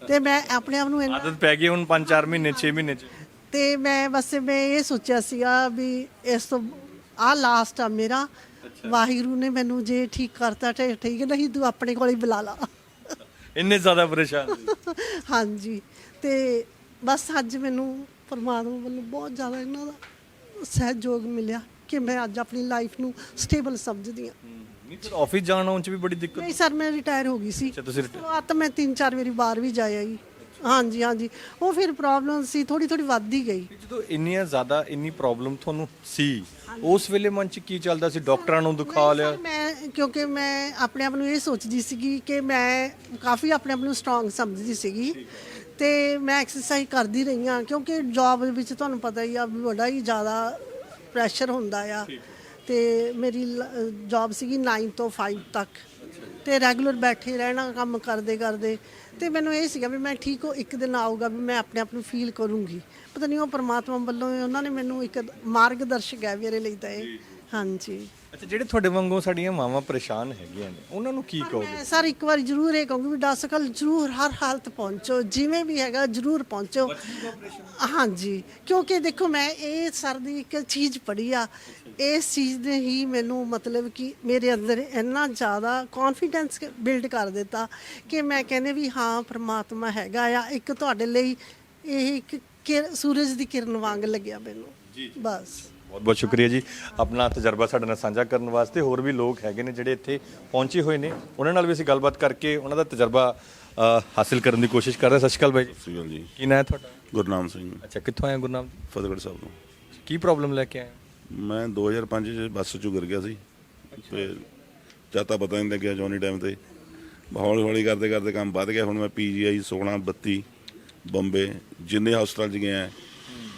ਤੇ ਮੈਂ ਆਪਣੇ ਆਪ ਨੂੰ ਇੰਨਾ ਆਦਤ ਪੈ ਗਈ ਹੁਣ 5-4 ਮਹੀਨੇ 6 ਮਹੀਨੇ ਚ। ਤੇ ਮੈਂ ਬਸ ਮੈਂ ਇਹ ਸੋਚਿਆ ਸੀਗਾ ਵੀ ਇਸ ਤੋਂ ਆ ਲਾਸਟ ਆ ਮੇਰਾ। ਵਾਹਿਗੁਰੂ ਨੇ ਮੈਨੂੰ ਜੇ ਠੀਕ ਕਰਤਾ ਤੇ ਠੀਕ ਹੈ, ਨਹੀਂ ਤੂੰ ਆਪਣੇ ਕੋਲ ਹੀ ਬੁਲਾ ਲਾ। ਇੰਨੇ ਜ਼ਿਆਦਾ ਪਰੇਸ਼ਾਨ ਸੀ। ਹਾਂਜੀ। ਤੇ ਬਸ ਅੱਜ ਮੈਨੂੰ ਪਰਮਾਤਮਾ ਵੱਲੋਂ ਬਹੁਤ ਜ਼ਿਆਦਾ ਇਹਨਾਂ ਦਾ ਸਹਿਯੋਗ ਮਿਲਿਆ ਕਿ ਮੈਂ ਅੱਜ ਆਪਣੀ ਲਾਈਫ ਨੂੰ ਸਟੇਬਲ ਸਮਝਦੀ ਹਾਂ। ਨਹੀਂ ਫਿਰ ਆਫਿਸ ਜਾਣ ਆਉਣ ਚ ਵੀ ਬੜੀ ਦਿੱਕਤ ਨਹੀਂ ਸਰ ਮੈਂ ਰਿਟਾਇਰ ਹੋ ਗਈ ਸੀ। ਅੱਛਾ ਤੁਸੀਂ retire- ਮੈਂ ਤਿੰਨ ਚਾਰ ਵਾਰੀ ਬਾਹਰ ਵੀ ਜਾਇਆ ਜੀ। ਹਾਂਜੀ ਹਾਂਜੀ। ਉਹ ਫਿਰ ਪ੍ਰੋਬਲਮ ਸੀ ਥੋੜੀ ਥੋੜੀ ਵੱਧ ਹੀ ਗਈ। ਜਦੋਂ ਇੰਨੀਆਂ ਜ਼ਿਆਦਾ ਇੰਨੀ ਪ੍ਰੋਬਲਮ ਤੁਹਾਨੂੰ ਸੀ ਉਸ ਵੇਲੇ ਮਨ ਚ ਕੀ ਚੱਲਦਾ ਸੀ? ਡਾਕਟਰਾਂ ਨੂੰ ਦਿਖਾ ਲਿਆ। ਸਰ, ਮੈਂ ਕਿਉਂਕਿ ਮੈਂ ਆਪਣੇ ਆਪ ਨੂੰ ਇਹ ਸੋਚਦੀ ਸੀਗੀ ਕਿ ਮੈਂ ਕਾਫੀ ਆਪਣੇ ਆਪ ਨੂੰ ਸਟਰੋਂਗ ਸਮਝਦੀ ਸੀਗੀ ਤੇ ਮੈਂ ਐਕਸਰਸਾਈਜ਼ ਕਰਦੀ ਰਹੀ ਹਾਂ ਕਿਉਂਕਿ ਜੌਬ ਵਿੱਚ ਤੁਹਾਨੂੰ ਪਤਾ ਹੀ ਆ ਬੜਾ ਹੀ ਜ਼ਿਆਦਾ ਪ੍ਰੈਸ਼ਰ ਹੁੰਦਾ ਆ ਤੇ ਮੇਰੀ ਜੌਬ ਸੀਗੀ 9 ਤੋਂ 5 ਤੱਕ। ਤੇ ਰੈਗੂਲਰ ਬੈਠੇ ਰਹਿਣਾ ਕੰਮ ਕਰਦੇ ਕਰਦੇ। ਤੇ ਮੈਨੂੰ ਇਹ ਸੀਗਾ ਵੀ ਮੈਂ ਠੀਕ ਹੋ ਇੱਕ ਦਿਨ ਆਊਗਾ ਵੀ ਮੈਂ ਆਪਣੇ ਆਪ ਨੂੰ ਫੀਲ ਕਰੂੰਗੀ। ਪਤਾ ਨਹੀਂ ਉਹ ਪਰਮਾਤਮਾ ਵੱਲੋਂ ਉਹਨਾਂ ਨੇ ਮੈਨੂੰ ਇੱਕ ਮਾਰਗਦਰਸ਼ਕ ਹੈ ਮੇਰੇ ਲਈ ਤਾਂ ਇਹ। ਹਾਂਜੀ। ਅੱਛਾ ਜਿਹੜੇ ਤੁਹਾਡੇ ਵਾਂਗੂ ਸਾਡੀਆਂ ਮਾਵਾਂ ਪਰੇਸ਼ਾਨ ਹੈਗੀਆਂ ਨੇ ਉਹਨਾਂ ਨੂੰ ਕੀ ਕਹੋਗੇ ਮੈਂ ਸਰ ਇੱਕ ਵਾਰ ਜ਼ਰੂਰ ਇਹ ਕਹੂੰਗੀ ਵੀ ਡਾਸਕਲ ਜ਼ਰੂਰ ਹਰ ਹਾਲਤ ਪਹੁੰਚੋ ਜਿਵੇਂ ਵੀ ਹੈਗਾ ਜ਼ਰੂਰ ਪਹੁੰਚੋ। ਹਾਂਜੀ ਕਿਉਂਕਿ ਦੇਖੋ ਮੈਂ ਇਹ ਸਰ ਦੀ ਇੱਕ ਚੀਜ਼ ਪੜ੍ਹੀ ਆ ਇਸ ਚੀਜ਼ ਨੇ ਹੀ ਮੈਨੂੰ ਮਤਲਬ ਕਿ ਮੇਰੇ ਅੰਦਰ ਇੰਨਾ ਜ਼ਿਆਦਾ ਕੌਨਫੀਡੈਂਸ ਬਿਲਡ ਕਰ ਦਿੱਤਾ ਕਿ ਮੈਂ ਕਹਿੰਦੇ ਵੀ ਹਾਂ ਪ੍ਰਮਾਤਮਾ ਹੈਗਾ ਆ। ਇੱਕ ਤੁਹਾਡੇ ਲਈ ਇਹ ਇੱਕ ਕਿਰ- ਸੂਰਜ ਦੀ ਕਿਰਨ ਵਾਂਗ ਲੱਗਿਆ ਮੈਨੂੰ। ਬਸ। ਬਹੁਤ ਬਹੁਤ ਸ਼ੁਕਰੀਆ ਜੀ। ਆਪਣਾ ਤਜਰਬਾ ਸਾਡੇ ਨਾਲ ਸਾਂਝਾ ਕਰਨ ਵਾਸਤੇ ਹੋਰ ਵੀ ਲੋਕ ਹੈਗੇ ਨੇ ਜਿਹੜੇ ਇੱਥੇ ਪਹੁੰਚੇ ਹੋਏ ਨੇ। ਉਹਨਾਂ ਨਾਲ ਵੀ ਅਸੀਂ ਗੱਲਬਾਤ ਕਰਕੇ ਉਹਨਾਂ ਦਾ ਤਜਰਬਾ ਅ, ਹਾਸਿਲ ਕਰਨ ਦੀ ਕੋਸ਼ਿਸ਼ ਕਰ ਰਹੇ ਹਾਂ। ਸਤਿ ਸ਼੍ਰੀ ਅਕਾਲ ਬਾਈ ਜੀ। ਸ੍ਰੀ ਅਕਾਲ ਜੀ। ਕੀ ਨਾਂ ਹੈ ਤੁਹਾਡਾ? ਗੁਰਨਾਮ ਸਿੰਘ। ਅੱਛਾ ਕਿੱਥੋਂ ਆਏ ਗੁਰਨਾਮ? ਜੀ? ਫਤਿਹਗੜ੍ਹ ਸਾਹਿਬ ਤੋਂ। ਕੀ ਪ੍ਰੋਬਲਮ ਲੈ ਕੇ ਆਏ ਹੋ? ਮੈਂ 2005 ਚ ਬੱਸ ਚੋਂ ਗਿਰ ਗਿਆ ਸੀ। ਤੇ ਚਾਤਾ ਪਤਾ ਨਹੀਂ ਲੱਗਿਆ ਜੋਨੀ ਟਾਈਮ ਤੇ। ਹੌਲੀ ਹੌਲੀ ਕਰਦੇ ਕਰਦੇ ਕੰਮ ਵੱਧ ਗਿਆ। ਹੁਣ ਮੈਂ ਪੀਜੀਆਈ 16 32 ਬੰਬੇ ਜਿੰਨੇ ਹਸਪਤਾਲ ਚ ਗਿਆ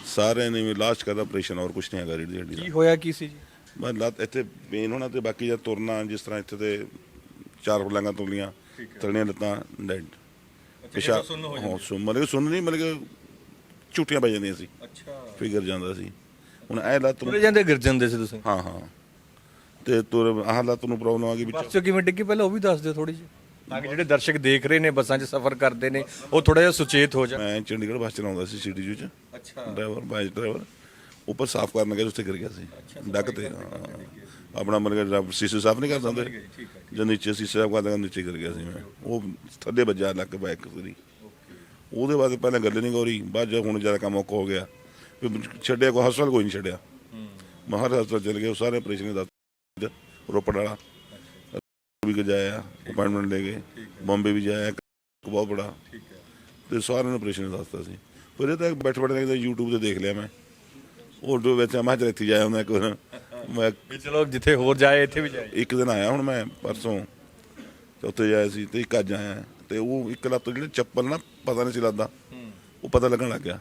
ਸਾਰੇ ਨੇ ਲਾਸਟ ਕਰਦਾ ਆਪਰੇਸ਼ਨ ਔਰ ਕੁਝ ਨਹੀਂ ਹੈਗਾ ਰੀੜ ਦੀ ਹੱਡੀ ਦਾ। ਕੀ ਹੋਇਆ ਕੀ ਸੀ ਜੀ? ਮੈਂ ਲੱਤ ਇੱਥੇ ਪੇਨ ਹੋਣਾ ਤੇ ਬਾਕੀ ਜਦ ਤੁਰਨਾ ਜਿਸ ਤਰ੍ਹਾਂ ਇੱਥੇ ਤੇ ਚਾਰ ਫਲਾਂਗਾ ਤੁਰਲੀਆਂ ਤਲੀਆਂ ਲੱਤਾਂ ਡੈਡ ਪਿਸ਼ਾ ਹਾਂ ਸੁਣ ਮਤਲਬ ਕਿ ਸੁਣ ਨਹੀਂ ਮਤਲਬ ਕਿ ਝੂਠੀਆਂ ਪੈ ਜਾਂਦੀਆਂ ਸੀ। ਅੱਛਾ। ਫਿਗਰ ਜਾਂਦਾ ਸੀ। ਹੁਣ ਇਹ ਲੱਤ ਨੂੰ ਤੁਰੇ ਜਾਂਦੇ ਗਿਰ ਜਾਂਦੇ ਸੀ ਤੁਸੀਂ? ਹਾਂ ਹਾਂ। ਤੇ ਤੁਰ ਆਹ ਲੱਤ ਨੂੰ ਪ੍ਰੋਬਲਮ ਆ ਗਈ ਬੱਸ ਵਿੱਚ ਚੋਂ ਕਿਵੇਂ ਡਿੱਗੀ? ਪਹਿਲਾਂ ਉਹ ਵੀ ਦੱਸ ਦਿਓ ਥੋੜੀ ਜਿਹੀ। ਤਾਂ ਕਿ ਜਿਹੜੇ ਦਰਸ਼ਕ ਦੇਖ ਰਹੇ ਨੇ ਬੱਸਾਂ 'ਚ ਸਫ਼ਰ ਕਰਦੇ ਨੇ ਉਹ ਥੋੜਾ ਜਿਹਾ ਸੁਚੇਤ ਹੋ ਜਾਣ। ਮੈਂ ਚੰਡੀਗੜ੍ਹ ਬੱਸ ਚਲਾਉਂਦਾ ਸੀ ਜੂ ਚ। ਅੱਛਾ। Driver bike driver. ਉੱਪਰ ਸਾਫ਼ ਕਰਨ ਗਿਆ ਉੱਥੇ ਗਿਰ ਗਿਆ ਸੀ। ਡੱਕ ਤੇ ਹਾਂ। ਆਪਣਾ ਮਤਲਬ ਕਿ ਸੀਸੇ ਸਾਫ਼ ਨਹੀਂ ਕਰ ਦਿੰਦੇ ਜਦ ਨੀਚੇ ਸੀਸੇ ਸਾਫ਼ ਕਰਦਾ ਨੀਚੇ ਗਿਰ ਗਿਆ ਸੀ ਮੈਂ। ਉਹ ਥੱਲੇ ਵੱਜਾ ਲੱਗ ਬਾਈਕ ਉਹਦੇ ਬਾਅਦ ਪਹਿਲਾਂ ਗੱਲ ਨਹੀਂ ਗੌਰੀ ਬਾਅਦ ਜਦ ਹੁਣ ਜ਼ਿਆਦਾ ਕੰਮ ਔਖਾ ਹੋ ਗਿਆ। ਛੱਡਿਆ ਕੋਈ ਹਸਪਤਾਲ ਕੋਈ ਨਹੀਂ ਛੱਡਿਆ। ਮਹਾਰਾਜ ਹਸਪਤਾਲ ਚਲੇ ਗਏ ਉਹ ਸਾਰੇ ਆਪਰੇਸ਼ਨ ਦਾ ਰੋਪੜ ਵਾਲਾ। ਵੀ ਜਾਇਆ ਅਪਾਇੰਟਮੈਂਟ ਲੈ ਗਏ ਬੰਬੇ ਵੀ ਜਾਇਆ ਬਹੁਤ ਬੜਾ। ਤੇ ਸਾਰਿਆਂ ਨੂੰ ਆਪਰੇਸ਼ਨ ਦੱਸਤਾ ਸੀ। ਫਿਰ ਇਹ ਤਾਂ ਬੈਠ ਬੈਠ ਕੇ YouTube ਤੇ ਦੇਖ ਲਿਆ ਮੈਂ। ਉਹ ਦੋ ਵਿੱਚ ਮੈਂ ਚਲ ਇੱਥੇ ਜਾਇਆ ਹੁੰਦਾ ਇੱਕ ਵਾਰ। ਮੈਂ ਚਲੋ ਜਿੱਥੇ ਹੋਰ ਜਾਏ ਇੱਥੇ ਵੀ ਜਾਏ। ਇੱਕ ਦਿਨ ਆਇਆ ਹੁਣ ਮੈਂ ਪਰਸੋਂ। ਚੌਥੇ ਜਾਇਆ ਸੀ ਤੇ ਇੱਕ ਅੱਜ ਆਇਆ। ਤੇ ਉਹ ਇੱਕ ਲੱਤ ਜਿਹੜੇ ਚੱਪਲ ਨਾ ਪਤਾ ਨਹੀਂ ਸੀ ਲੱਗਦਾ। ਉਹ ਪਤਾ ਲੱਗਣ ਲੱਗ ਗਿਆ।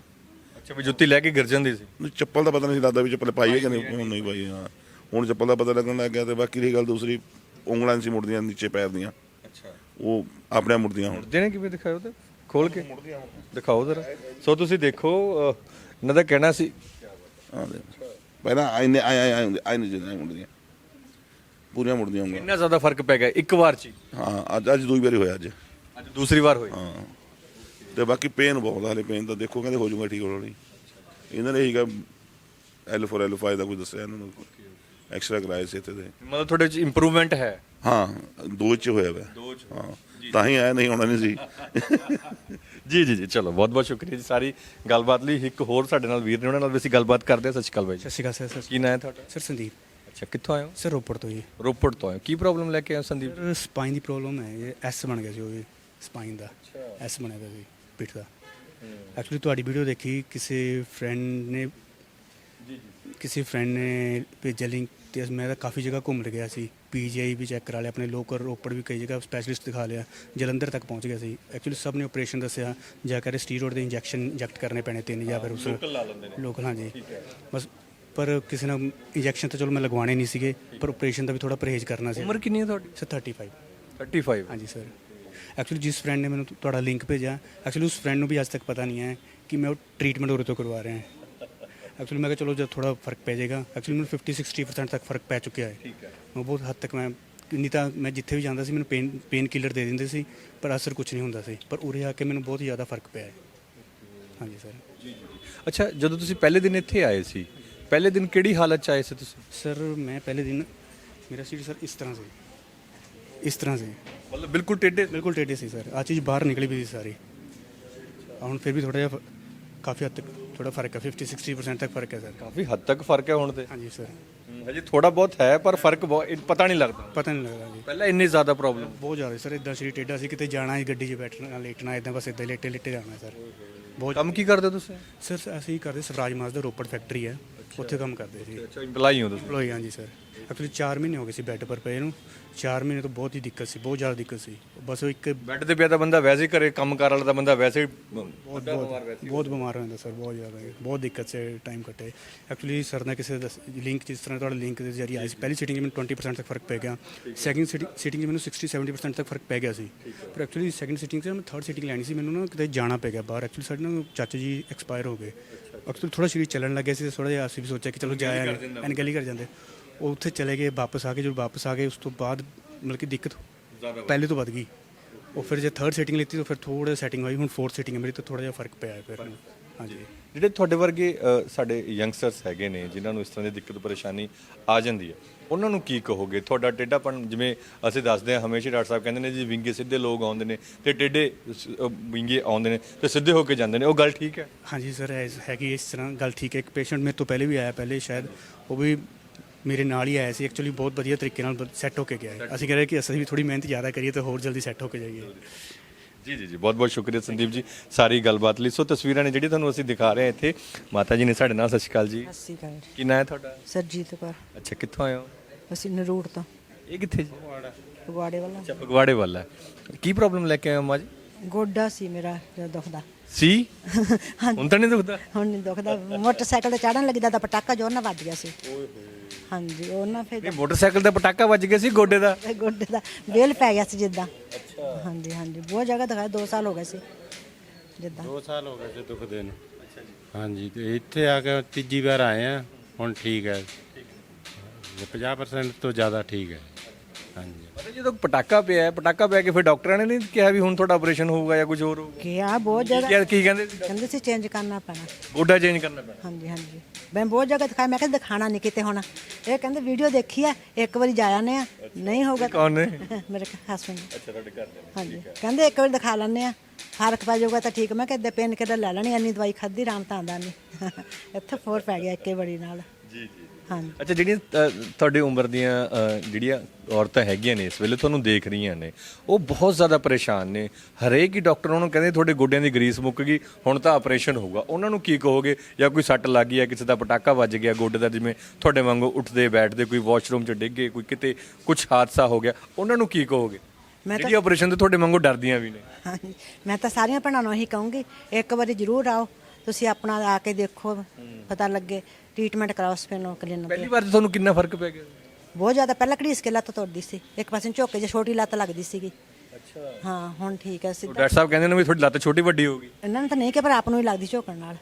ਅੱਛਾ ਵੀ ਜੁੱਤੀ ਲੈ ਕੇ ਗਿਰ ਜਾਂਦੀ ਸੀ? ਨਹੀਂ, ਚੱਪਲ ਦਾ ਪਤਾ ਨਹੀਂ ਸੀ ਲੱਗਦਾ ਵੀ ਚੱਪਲ ਪਾਈ ਹੈ ਕਿ ਨਹੀਂ ਉਹ ਨਹੀਂ ਪਾਈ ਹਾਂ। ਹੁਣ ਚੱਪਲ ਦਾ ਪਤਾ ਲੱਗਣ ਲੱਗ ਗਿਆ ਤੇ ਬਾਕੀ ਰਹੀ ਗੱਲ ਦੂਸਰੀ ਉਂਗਲਾਂ ਨਹੀਂ ਸੀ ਮੁੜਦੀਆਂ ਨੀਚੇ ਪੈਰ ਦੀਆਂ। ਅੱਛਾ। ਉਹ ਆਪਣੇ ਆਪ ਮੁੜਦੀਆਂ ਹੁਣ। ਜਿਹਨੇ ਕਿਵੇਂ ਦਿਖਾਇਓ ਤੇ? ਖੋਲ ਕੇ। ਦਿਖਾਓ ਜ਼ਰਾ। ਸੋ ਤੁਸੀਂ ਦੇਖੋ ਅਹ, ਇਹਨਾਂ ਦਾ ਕਹਿਣਾ ਸੀ। ਹਾਂ ਦੇ। ਪਹਿਲਾਂ ਆਇਨੇ ਆਏ ਆਏ ਆਏ ਆਇਨੇ ਜਿਹਨੇ ਮੁੜਦੀਆਂ। ਪੂਰੀਆਂ ਮੁੜਦੀਆਂ ਉਂਗਲਾਂ। ਇੰਨਾ ਜ਼ਿਆਦਾ ਫ਼ਰਕ ਪੈ ਗਿਆ ਇੱਕ ਵਾਰ ਚ ਹੀ। ਹਾਂ ਅੱਜ ਅੱਜ ਦੂਈ ਵਾਰੀ ਹੋਇਆ ਅੱਜ। ਅੱਜ ਦੂਸਰੀ ਵਾਰ ਹੋਈ। ਹਾਂ। ਤੇ ਬਾਕੀ ਪੇਨ ਬਹੁਤ ਆ ਹਲੇ ਪੇਨ ਤਾਂ ਦੇਖੋ ਕਹਿੰਦੇ ਹੋ ਜਾਊਗਾ ਠੀਕ ਹੌਲੀ ਇਹਨਾਂ ਨੇ ਹੀਗਾ L4 L5 ਦਾ ਕੁਝ ਦੱਸਿਆ ਇਹਨਾਂ ਨੂੰ। ਐਕਸਟਰਾ ਕਰਾਏ ਸੀ ਇੱਥੇ ਦੇ। ਮਤਲਬ ਤੁਹਾਡੇ ਚ ਇੰਪਰੂਵਮੈਂਟ ਹੈ? ਹਾਂ ਦੋ ਚ ਹੋਇਆ ਵਾ। ਦੋ ਚ। ਹਾਂ ਤਾਂ ਹੀ ਆਇਆ ਨਹੀਂ ਹੋਣਾ ਨਹੀਂ ਸੀ। ਜੀ ਜੀ ਜੀ ਚਲੋ ਬਹੁਤ ਬਹੁਤ ਸ਼ੁਕਰੀਆ ਜੀ ਸਾਰੀ ਗੱਲਬਾਤ ਲਈ। ਇੱਕ ਹੋਰ ਸਾਡੇ ਨਾਲ ਵੀਰ ਨੇ ਉਹਨਾਂ ਨਾਲ ਵੀ ਅਸੀਂ ਗੱਲਬਾਤ ਕਰਦੇ ਹਾਂ। ਸਤਿ ਸ਼੍ਰੀ ਅਕਾਲ ਬਾਈ ਜੀ। ਸਤਿ ਸ਼੍ਰੀ ਅਕਾਲ ਸਰ ਕੀ ਨਾਂ ਹੈ ਤੁਹਾਡਾ? ਸਰ ਸੰਦੀਪ। ਅੱਛਾ ਕਿੱਥੋਂ ਆਏ ਹੋ? ਸਰ ਰੋਪੜ ਤੋਂ ਜੀ। ਰੋਪੜ ਤੋਂ ਆਏ ਹੋ। ਕੀ ਪ੍ਰੋਬਲਮ ਲੈ ਕੇ ਆਏ ਹੋ ਸੰਦੀਪ? ਸਪਾਈਨ ਦੀ ਪ੍ਰੋਬਲਮ ਹੈ ਇਹ ਐਸ ਬਣ ਗਿਆ ਸੀ ਉਹ ਵੀ ਸਪਾਈਨ ਦਾ। ਐਸ ਬਣਿਆ ਗਿਆ ਸੀ। ਪਿੱਠ ਦਾ ਐਕਚੁਅਲੀ ਤੁਹਾਡੀ ਵੀਡੀਓ ਦੇਖੀ ਕਿਸੇ ਫਰੈਂਡ ਨੇ ਕਿਸੇ ਫਰੈਂਡ ਨੇ ਭੇਜਿਆ ਲਿੰਕ ਤੇ ਮੈਂ ਤਾਂ ਕਾਫੀ ਜਗ੍ਹਾ ਘੁੰਮ ਗਿਆ ਸੀ। ਪੀਜੀਆਈ ਵੀ ਚੈੱਕ ਕਰਾ ਲਿਆ ਆਪਣੇ ਲੋਕਲ ਰੋਪੜ ਵੀ ਕਈ ਜਗ੍ਹਾ ਸਪੈਸ਼ਲਿਸਟ ਦਿਖਾ ਲਿਆ। ਜਲੰਧਰ ਤੱਕ ਪਹੁੰਚ ਗਿਆ ਸੀ। ਐਕਚੁਅਲੀ ਸਭ ਨੇ ਆਪਰੇਸ਼ਨ ਦੱਸਿਆ। ਜਾ ਕੇ ਸਟੀਰੋਇਡ ਦੇ ਇੰਜੈਕਸ਼ਨ ਇੰਜੈਕਟ ਕਰਨੇ ਪੈਣੇ ਤਿੰਨ ਜਾਂ ਫਿਰ ਉਸ ਲੋਕਲ ਲਾ ਲੈਂਦੇ ਨੇ। ਲੋਕਲ ਹਾਂਜੀ। ਬਸ ਪਰ ਕਿਸੇ ਨਾਲ ਇੰਜੈਕਸ਼ਨ ਤਾਂ ਚਲੋ ਮੈਂ ਲਗਵਾਣੇ ਨਹੀਂ ਸੀਗੇ ਪਰ ਆਪਰੇਸ਼ਨ ਦਾ ਵੀ ਥੋੜਾ ਪਰਹੇਜ਼ ਕਰਨਾ ਸੀ। ਉਮਰ ਕਿੰਨੀ ਹੈ ਤੁਹਾਡੀ? ਸਰ 35 35 ਹਾਂਜੀ ਸਰ ਐਕਚੁਅਲੀ ਜਿਸ ਫਰੈਂਡ ਨੇ ਮੈਨੂੰ ਤੁ- ਤੁਹਾਡਾ ਲਿੰਕ ਭੇਜਿਆ ਐਕਚੁਅਲੀ ਉਸ ਫਰੈਂਡ ਨੂੰ ਵੀ ਅੱਜ ਤੱਕ ਪਤਾ ਨਹੀਂ ਹੈ ਕਿ ਮੈਂ ਉਹ ਟ੍ਰੀਟਮੈਂਟ ਉਰੇ ਤੋਂ ਕਰਵਾ ਰਿਹਾ ਹਾਂ ਐਕਚੁਅਲੀ ਮੈਂ ਕਿਹਾ ਚਲੋ ਜਦ ਥੋੜਾ ਫ਼ਰਕ ਪੈ ਜਾਏਗਾ ਐਕਚੁਅਲੀ ਮੈਨੂੰ 50 60% ਤੱਕ ਫ਼ਰਕ ਪੈ ਚੁੱਕਿਆ ਹੈ ਠੀਕ ਹੈ ਮੈਂ ਬਹੁਤ ਹੱਦ ਤੱਕ ਮੈਂ ਨਹੀਂ ਤਾਂ ਮੈਂ ਜਿੱਥੇ ਵੀ ਜਾਂਦਾ ਸੀ ਮੈਨੂੰ ਪੇਨ ਪੇਨ ਕਿਲਰ ਦੇ ਦਿੰਦੇ ਸੀ ਪਰ ਅਸਰ ਕੁਝ ਨਹੀਂ ਹੁੰਦਾ ਸੀ ਪਰ ਉਰੇ ਆ ਕੇ ਮੈਨੂੰ ਬਹੁਤ ਜ਼ਿਆਦਾ ਫ਼ਰਕ ਪਿਆ ਹੈ ਹਾਂਜੀ ਸਰ ਅੱਛਾ ਜਦੋਂ ਤੁਸੀਂ ਪਹਿਲੇ ਦਿਨ ਇੱਥੇ ਆਏ ਸੀ ਪਹਿਲੇ ਦਿਨ ਕਿਹੜੀ ਹਾਲਤ ਚ ਆਏ ਸੀ ਤੁਸੀਂ ਸਰ ਮੈਂ ਪਹਿਲੇ ਦਿਨ ਮੇਰਾ ਸੀਟ ਸਰ ਇਸ ਤਰ੍ਹਾਂ ਸੀ ਇਸ ਤਰ੍ਹਾਂ ਸੀ ਮਤਲਬ ਬਿਲਕੁਲ ਟੇਢੇ? ਬਿਲਕੁਲ ਟੇਢੇ ਸੀ ਸਰ। ਆ ਚੀਜ਼ ਬਾਹਰ ਨਿਕਲੀ ਵੀ ਸੀ ਸਾਰੀ। ਆ ਹੁਣ ਫਿਰ ਵੀ ਥੋੜਾ ਜਿਹਾ ਫ- ਕਾਫੀ ਹੱਦ ਤੱਕ ਥੋੜਾ ਫ਼ਰਕ ਹੈ। 50 60% ਤੱਕ ਫ਼ਰਕ ਹੈ ਸਰ। ਕਾਫੀ ਹੱਦ ਤੱਕ ਫ਼ਰਕ ਹੈ ਹੁਣ ਤੇ। ਹਾਂਜੀ ਸਰ। ਹਜੇ ਥੋੜਾ ਬਹੁਤ ਹੈ ਪਰ ਫ਼ਰਕ ਬਹੁਤ ਇਹ ਪਤਾ ਨਹੀਂ ਲੱਗਦਾ। ਪਤਾ ਨਹੀਂ ਲੱਗਦਾ ਜੀ। ਪਹਿਲਾਂ ਇੰਨੀ ਜ਼ਿਆਦਾ ਪ੍ਰੋਬਲਮ ਬਹੁਤ ਜ਼ਿਆਦਾ ਸਰ। ਇਦਾਂ ਸਰੀਰ ਟੇਢਾ ਸੀ ਕਿਤੇ ਜਾਣਾ ਹੀ ਗੱਡੀ 'ਚ ਬੈਠਣਾ ਲੇਟਣਾ ਇਦਾਂ ਬਸ ਇਦਾਂ ਲੇਟੇ ਲੇਟੇ ਜਾਣਾ ਸਰ। ਬਹੁਤ ਕੰਮ ਕੀ ਕਰਦੇ ਹੋ ਤੁਸੀਂ? ਸਰ ਅਸੀਂ ਕਰਦੇ ਸਵਰਾਜ ਮਾਸ ਦਾ ਰੋਪੜ ਫੈਕਟਰੀ ਹੈ। ਉੱਥੇ ਕੰਮ ਕਰਦੇ ਸੀ। ਅੱਛਾ ਇੰਪਲਾਈ ਹੋ ਤੁਸੀਂ? employee ਹਾਂਜੀ ਸਰ। ਐਕਚੁਅਲੀ 4 ਮਹੀਨੇ ਹੋ ਗਏ ਸੀ ਬੈੱਡ ਪਰ ਪਏ ਨੂੰ। 4 ਮਹੀਨੇ ਤੋਂ ਬਹੁਤ ਹੀ ਦਿੱਕਤ ਸੀ ਬਹੁਤ ਜ਼ਿਆਦਾ ਦਿੱਕਤ ਸੀ। ਬਸ ਉਹ ਇੱਕ ਬੈੱਡ ਤੇ ਪਿਆ ਤਾਂ ਬੰਦਾ ਵੈਸੇ ਹੀ ਕਰੇ ਕੰਮ ਕਾਰ ਵਾਲਾ ਤਾਂ ਬੰਦਾ ਵੈਸੇ ਹੀ ਬਹੁਤ ਬਹੁਤ ਬਹੁਤ ਬਿਮਾਰ ਹੋ ਜਾਂਦਾ ਸਰ ਬਹੁਤ ਜ਼ਿਆਦਾ। ਬਹੁਤ ਦਿੱਕਤ ਸੇ ਟਾਈਮ ਕੱਟੇ। ਐਕਚੁਅਲੀ ਸਰ ਨੇ ਕਿਸੇ ਲਿੰਕ ਜਿਸ ਤਰ੍ਹਾਂ ਤੁਹਾਡਾ ਲਿੰਕ ਦੇ ਜ਼ਰੀਏ ਆਈ ਸੀ। ਪਹਿਲੀ ਸੀਟਿੰਗ 'ਚ ਮੈਨੂੰ 20% ਤੱਕ ਫ਼ਰਕ ਪੈ ਗਿਆ। ਸੈਕਿੰਡ ਸੀਟਿੰਗ 'ਚ ਮੈਨੂੰ 60 70% ਤੱਕ ਫ਼ਰਕ ਪੈ ਗਿਆ ਸੀ। ਪਰ ਐਕਚੁਅਲੀ ਸੈਕਿੰਡ ਸੀਟਿੰਗ 'ਚ ਮੈਂ ਥਰਡ ਸੀਟਿੰਗ ਲੈਣੀ ਸੀ। ਮੈਨੂੰ ਨਾ ਕਿਤੇ ਜਾਣਾ ਪੈ ਗਿਆ ਬਾਹਰ। ਐਕਚੁਅਲੀ ਸਾਡੇ ਨਾ ਚਾਚਾ ਜੀ ਐਕਸਪਾਇਰ ਹੋ ਗਏ। ਐਕਚੁਅਲੀ ਥੋੜਾ ਸਰੀਰ ਚੱਲਣ ਲੱਗਿਆ ਸੀ ਥੋੜਾ ਜਿਹਾ ਅਸੀਂ ਵੀ ਸੋਚਿਆ ਕਿ ਚਲੋ ਜਾਇਆ ਅਨਗਲੀ ਕਰ ਜਾਂਦੇ। ਉਹ ਉੱਥੇ ਚਲੇ ਗਏ ਵਾਪਸ ਆ ਕੇ ਜਦੋਂ ਵਾਪਸ ਆ ਗਏ ਉਸ ਤੋਂ ਬਾਅਦ ਮਤਲਬ ਕਿ ਦਿੱਕਤ ਪਹਿਲੇ ਤੋਂ ਵੱਧ ਗਈ। ਉਹ ਫਿਰ ਜੇ ਥਰਡ ਸੀਟਿੰਗ ਲਿੱਤੀ ਤਾਂ ਫਿਰ ਥੋੜਾ ਸੈਟਿੰਗ ਹੋਈ ਹੁਣ ਫੋਰਥ ਸੀਟਿੰਗ ਹੈ ਮੇਰੀ ਤਾਂ ਥੋੜਾ ਜਿਹਾ ਫ਼ਰਕ ਪਿਆ ਹੈ ਫਿਰ। ਹਾਂਜੀ। ਜਿਹੜੇ ਤੁਹਾਡੇ ਵਰਗੇ ਸਾਡੇ ਯੰਗਸਟਰਸ ਹੈਗੇ ਨੇ ਜਿਨ੍ਹਾਂ ਨੂੰ ਇਸ ਤਰ੍ਹਾਂ ਦੀ ਦਿੱਕਤ ਪਰੇਸ਼ਾਨੀ ਆ ਜਾਂਦੀ ਹੈ ਉਹਨਾਂ ਨੂੰ ਕੀ ਕਹੋਗੇ? ਤੁਹਾਡਾ ਟੇਢਾਪਣ ਜਿਵੇਂ ਅਸੀਂ ਦੱਸਦੇ ਹਾਂ ਹਮੇਸ਼ਾ ਡਾਕਟਰ ਸਾਹਿਬ ਕਹਿੰਦੇ ਨੇ ਜੀ ਵਿੰਗੇ ਸਿੱਧੇ ਲੋਕ ਆਉਂਦੇ ਨੇ ਤੇ ਟੇਢੇ ਸ- ਵਿੰਗੇ ਆਉਂਦੇ ਨੇ ਤੇ ਸਿੱਧੇ ਹੋ ਕੇ ਜਾਂਦੇ ਨੇ। ਉਹ ਗੱਲ ਠੀਕ ਹੈ? ਹਾਂਜੀ ਸਰ ਐਸ- ਹੈਗੀ ਇਸ ਤਰ੍ਹਾਂ ਗੱਲ ਠੀਕ ਹੈ। ਇੱਕ ਪੇਸ਼ੈਂਟ ਮੇਰੇ ਤੋਂ ਪਹਿਲੇ ਵੀ ਆਇਆ ਪਹਿਲੇ ਸ਼ਾਇਦ ਉਹ ਵੀ ਮੇਰੇ ਨਾਲ ਹੀ ਆਇਆ ਸੀ। ਐਕਚੁਅਲੀ ਬਹੁਤ ਵਧੀਆ ਤਰੀਕੇ ਨਾਲ ਸੈੱਟ ਹੋ ਕੇ ਗਿਆ ਹੈ। ਅਸੀਂ ਕਹਿ ਰਹੇ ਕਿ ਅਸੀਂ ਵੀ ਥੋੜੀ ਮਿਹਨਤ ਜ਼ਿਆਦਾ ਕਰੀਏ ਤਾਂ ਹੋਰ ਜਲਦੀ ਸੈੱਟ ਹੋ ਕੇ ਜਾਈਏ। ਜੀ ਜੀ ਜੀ ਬਹੁਤ ਬਹੁਤ ਸ਼ੁਕਰੀਆ ਸੰਦੀਪ ਜੀ ਸਾਰੀ ਗੱਲਬਾਤ ਲਈ। ਸੋ ਤਸਵੀਰਾਂ ਨੇ ਜਿਹੜੀ ਤੁਹਾਨੂੰ ਅਸੀਂ ਦਿਖਾ ਰਹੇ ਹਾਂ ਇੱਥੇ ਮਾਤਾ ਜੀ ਨੇ ਸਾਡੇ ਨਾਲ ਸਤਿ ਸ਼੍ਰੀ ਅਕਾਲ ਜੀ। ਸਤਿ ਸ਼੍ਰੀ ਅਕਾਲ ਕੀ ਨਾਂ ਹੈ ਤੁਹਾਡਾ? ਸਰਜੀਤ ਕੌਰ। ਅੱਛਾ ਕਿੱਥੋਂ ਆਏ ਹੋ? ਅਸੀਂ ਨਰੂੜ ਤੋਂ। ਇਹ ਕਿੱਥੇ ਜੀ? ਫਗਵਾੜੇ। ਵਾਲਾ। ਅੱਛਾ ਫਗਵਾੜੇ ਵਾਲਾ ਕੀ ਪ੍ਰੋਬਲਮ ਲੈ ਕੇ ਆਏ ਹੋ ਮਾਂ ਜੀ? ਗੋਡਾ ਸੀ ਮੇਰਾ ਜਿਹੜਾ ਦੁਖਦਾ ਸੀ? ਹੁਣ ਤਾਂ ਨਹੀਂ ਦੁਖਦਾ? ਹੁਣ ਨਹੀਂ ਦੁਖਦਾ। ਮੋਟਰਸਾਈਕਲ ਤੇ ਚੜਨ ਲੱਗਦਾ ਤਾਂ ਪਟਾਕਾ ਜ਼ੋਰ ਨਾਲ ਵੱਜ ਗਿਆ ਸੀ। ਹਾਂਜੀ ਉਹ ਨਾ ਫਿਰ ਇਹ ਮੋਟਰਸਾਈਕਲ ਦਾ ਪਟਾਕਾ ਵੱਜ ਗਿਆ ਸੀ ਗੋਡੇ ਦਾ? ਗੋਡੇ ਦਾ ਵੇਲ ਪੈ ਗਿਆ ਸੀ ਜਿੱਦਾਂ। ਹਾਂਜੀ ਹਾਂਜੀ। ਬਹੁਤ ਜਗ੍ਹਾ ਦਿਖਾਇਆ 2 ਸਾਲ ਹੋ ਗਏ ਸੀ ਜਿੱਦਾਂ। 2 ਸਾਲ ਹੋ ਗਏ ਸੀ ਦੁਖਦੇ ਨੂੰ। ਹਾਂਜੀ ਤੇ ਇੱਥੇ ਆ ਕੇ ਤੀਜੀ ਵਾਰ ਆਏ ਆ ਹੁਣ ਠੀਕ ਹੈ। 50% ਤੋਂ ਜ਼ਿਆਦਾ ਠੀਕ ਹੈ। ਹਾਂਜੀ। ਪਤਾ ਜਦੋਂ ਪਟਾਕਾ ਪਿਆ ਹੈ, ਪਟਾਕਾ ਪਿਆ ਕੇ ਫਿਰ ਡਾਕਟਰਾਂ ਨੇ ਨਹੀਂ ਕਿਹਾ ਵੀ ਹੁਣ ਤੁਹਾਡਾ ਆਪਰੇਸ਼ਨ ਹੋਊਗਾ ਜਾਂ ਕੁਝ ਹੋਰ ਹੋਊਗਾ? ਕਿ ਆ ਬਹੁਤ ਜਗ੍ਹਾ ਕੀ ਕੀ ਕਹਿੰਦੇ ਸੀ? ਕਹਿੰਦੇ ਸੀ ਚੇਂਜ ਕਰਨਾ ਪੈਣਾ। ਗੋਡਾ ਚੇਂਜ ਕਰਨਾ ਪੈਣਾ। ਹਾਂਜੀ ਹਾਂਜੀ। ਮੈਂ ਬਹੁਤ ਜਗ੍ਹਾ ਦਿਖਾਇਆ ਮੈਂ ਕਿਹਾ ਦਿਖਾਣਾ ਨਹੀਂ ਕਿਤੇ ਹੋਣਾ। ਇਹ ਕਹਿੰਦੇ ਵੀਡੀਓ ਦੇਖੀ ਆ ਇੱਕ ਵਾਰੀ ਜਾ ਆਨੇ ਆ। ਨਹੀਂ ਹੋਊਗਾ ਕੌਣ ਨੇ? ਮੇਰੇ ਹਸਬੰਦ ਅੱਛਾ ਤੁਹਾਡੇ ਘਰ ਦੇ ਹਾਂਜੀ। ਕਹਿੰਦੇ ਇੱਕ ਵਾਰ ਦਿਖਾ ਲੈਣੇ ਆ। ਫ਼ਰਕ ਪੈ ਜਾਊਗਾ ਤਾਂ ਠੀਕ। ਮੈਂ ਕਿਹਾ ਪੈਨ ਕਿਹਦਾ ਲੈ ਲੈਣੀ ਇੰਨੀ ਦਵਾਈ ਖਾਦੀ ਆਰਾਮ ਤਾਂ ਆਉਂਦਾ ਨਹੀਂ ਇੱਥੇ ਫੋਰ ਪੈ ਗਿਆ ਇੱਕੇ ਬੜੀ ਨਾਲ। ਜੀ ਜੀ ਹਾਂਜੀ। ਅੱਛਾ ਜਿਹੜੀਆਂ ਅ, ਤੁਹਾਡੀ ਉਮਰ ਦੀਆਂ ਅ, ਜਿਹੜੀਆਂ ਔਰਤਾਂ ਹੈਗੀਆਂ ਨੇ ਇਸ ਵੇਲੇ ਤੁਹਾਨੂੰ ਦੇਖ ਰਹੀਆਂ ਨੇ ਉਹ ਬਹੁਤ ਜ਼ਿਆਦਾ ਪਰੇਸ਼ਾਨ ਨੇ। ਹਰੇਕ ਹੀ ਡਾਕਟਰ ਉਹਨਾਂ ਨੂੰ ਕਹਿੰਦੇ ਤੁਹਾਡੇ ਗੋਡਿਆਂ ਦੀ ਗਰੀਸ ਮੁੱਕ ਗਈ ਹੁਣ ਤਾਂ ਆਪਰੇਸ਼ਨ ਹੋਊਗਾ। ਉਹਨਾਂ ਨੂੰ ਕੀ ਕਹੋਗੇ? ਜਾਂ ਕੋਈ ਸੱਟ ਲੱਗ ਗਈ ਹੈ ਕਿਸੇ ਦਾ ਪਟਾਕਾ ਵੱਜ ਗਿਆ ਗੋਡੇ ਦਾ ਜਿਵੇਂ ਤੁਹਾਡੇ ਵਾਂਗੂ ਉੱਠਦੇ ਬੈਠਦੇ ਕੋਈ ਵਾਸ਼ਰੂਮ 'ਚ ਡਿੱਗ ਗਏ ਕੋਈ ਕਿਤੇ ਕੁਝ ਹਾਦਸਾ ਹੋ ਗਿਆ ਉਹਨਾਂ ਨੂੰ ਕੀ ਕਹੋਗੇ? ਮੈਂ ਤਾਂ- ਜਿਹੜੀ ਆਪਰੇਸ਼ਨ ਤੋਂ ਤੁਹਾਡੇ ਵਾਂਗੂ ਡਰਦੀਆਂ ਵੀ ਨੇ। ਹਾਂਜੀ ਮੈਂ ਤਾਂ ਸਾਰੀਆਂ ਭੈਣਾਂ ਨੂੰ ਇਹੀ ਕਹੂੰਗੀ ਇੱਕ ਵਾਰੀ ਜ਼ਰੂਰ ਆਓ ਤੁਸੀਂ ਆਪਣਾ ਆ ਕੇ ਦੇਖੋ ਪਤਾ ਲੱਗੇ। ਟ੍ਰੀਟਮੈਂਟ ਕਰਾਓ ਸਪਿਨੋ ਕਲੀਨਿਕ ਪਹਿਲੀ ਵਾਰ 'ਚ ਤੁਹਾਨੂੰ ਕਿੰਨਾ ਫ਼ਰਕ ਪੈ ਗਿਆ? ਬਹੁਤ ਜ਼ਿਆਦਾ ਪਹਿਲਾਂ ਘੜੀਸ ਕੇ ਲੱਤ ਤੁਰਦੀ ਸੀ? ਇੱਕ ਪਾਸੇ ਝੋਕੇ 'ਚ ਛੋਟੀ ਲੱਤ ਲੱਗਦੀ ਸੀਗੀ। ਅੱਛਾ। ਹਾਂ ਹੁਣ ਠੀਕ ਹੈ ਸਿੱਧਾ। ਡਾਕਟਰ ਸਾਹਿਬ ਕਹਿੰਦੇ ਨੇ ਵੀ ਤੁਹਾਡੀ ਲੱਤ ਛੋਟੀ ਵੱਡੀ ਹੋ ਗਈ। ਇਹਨਾਂ ਨੂੰ ਤਾਂ ਨਹੀਂ ਕਿ ਪਰ ਆਪ ਨੂੰ ਹੀ ਲੱਗਦੀ ਝੋਕਣ ਨਾਲ।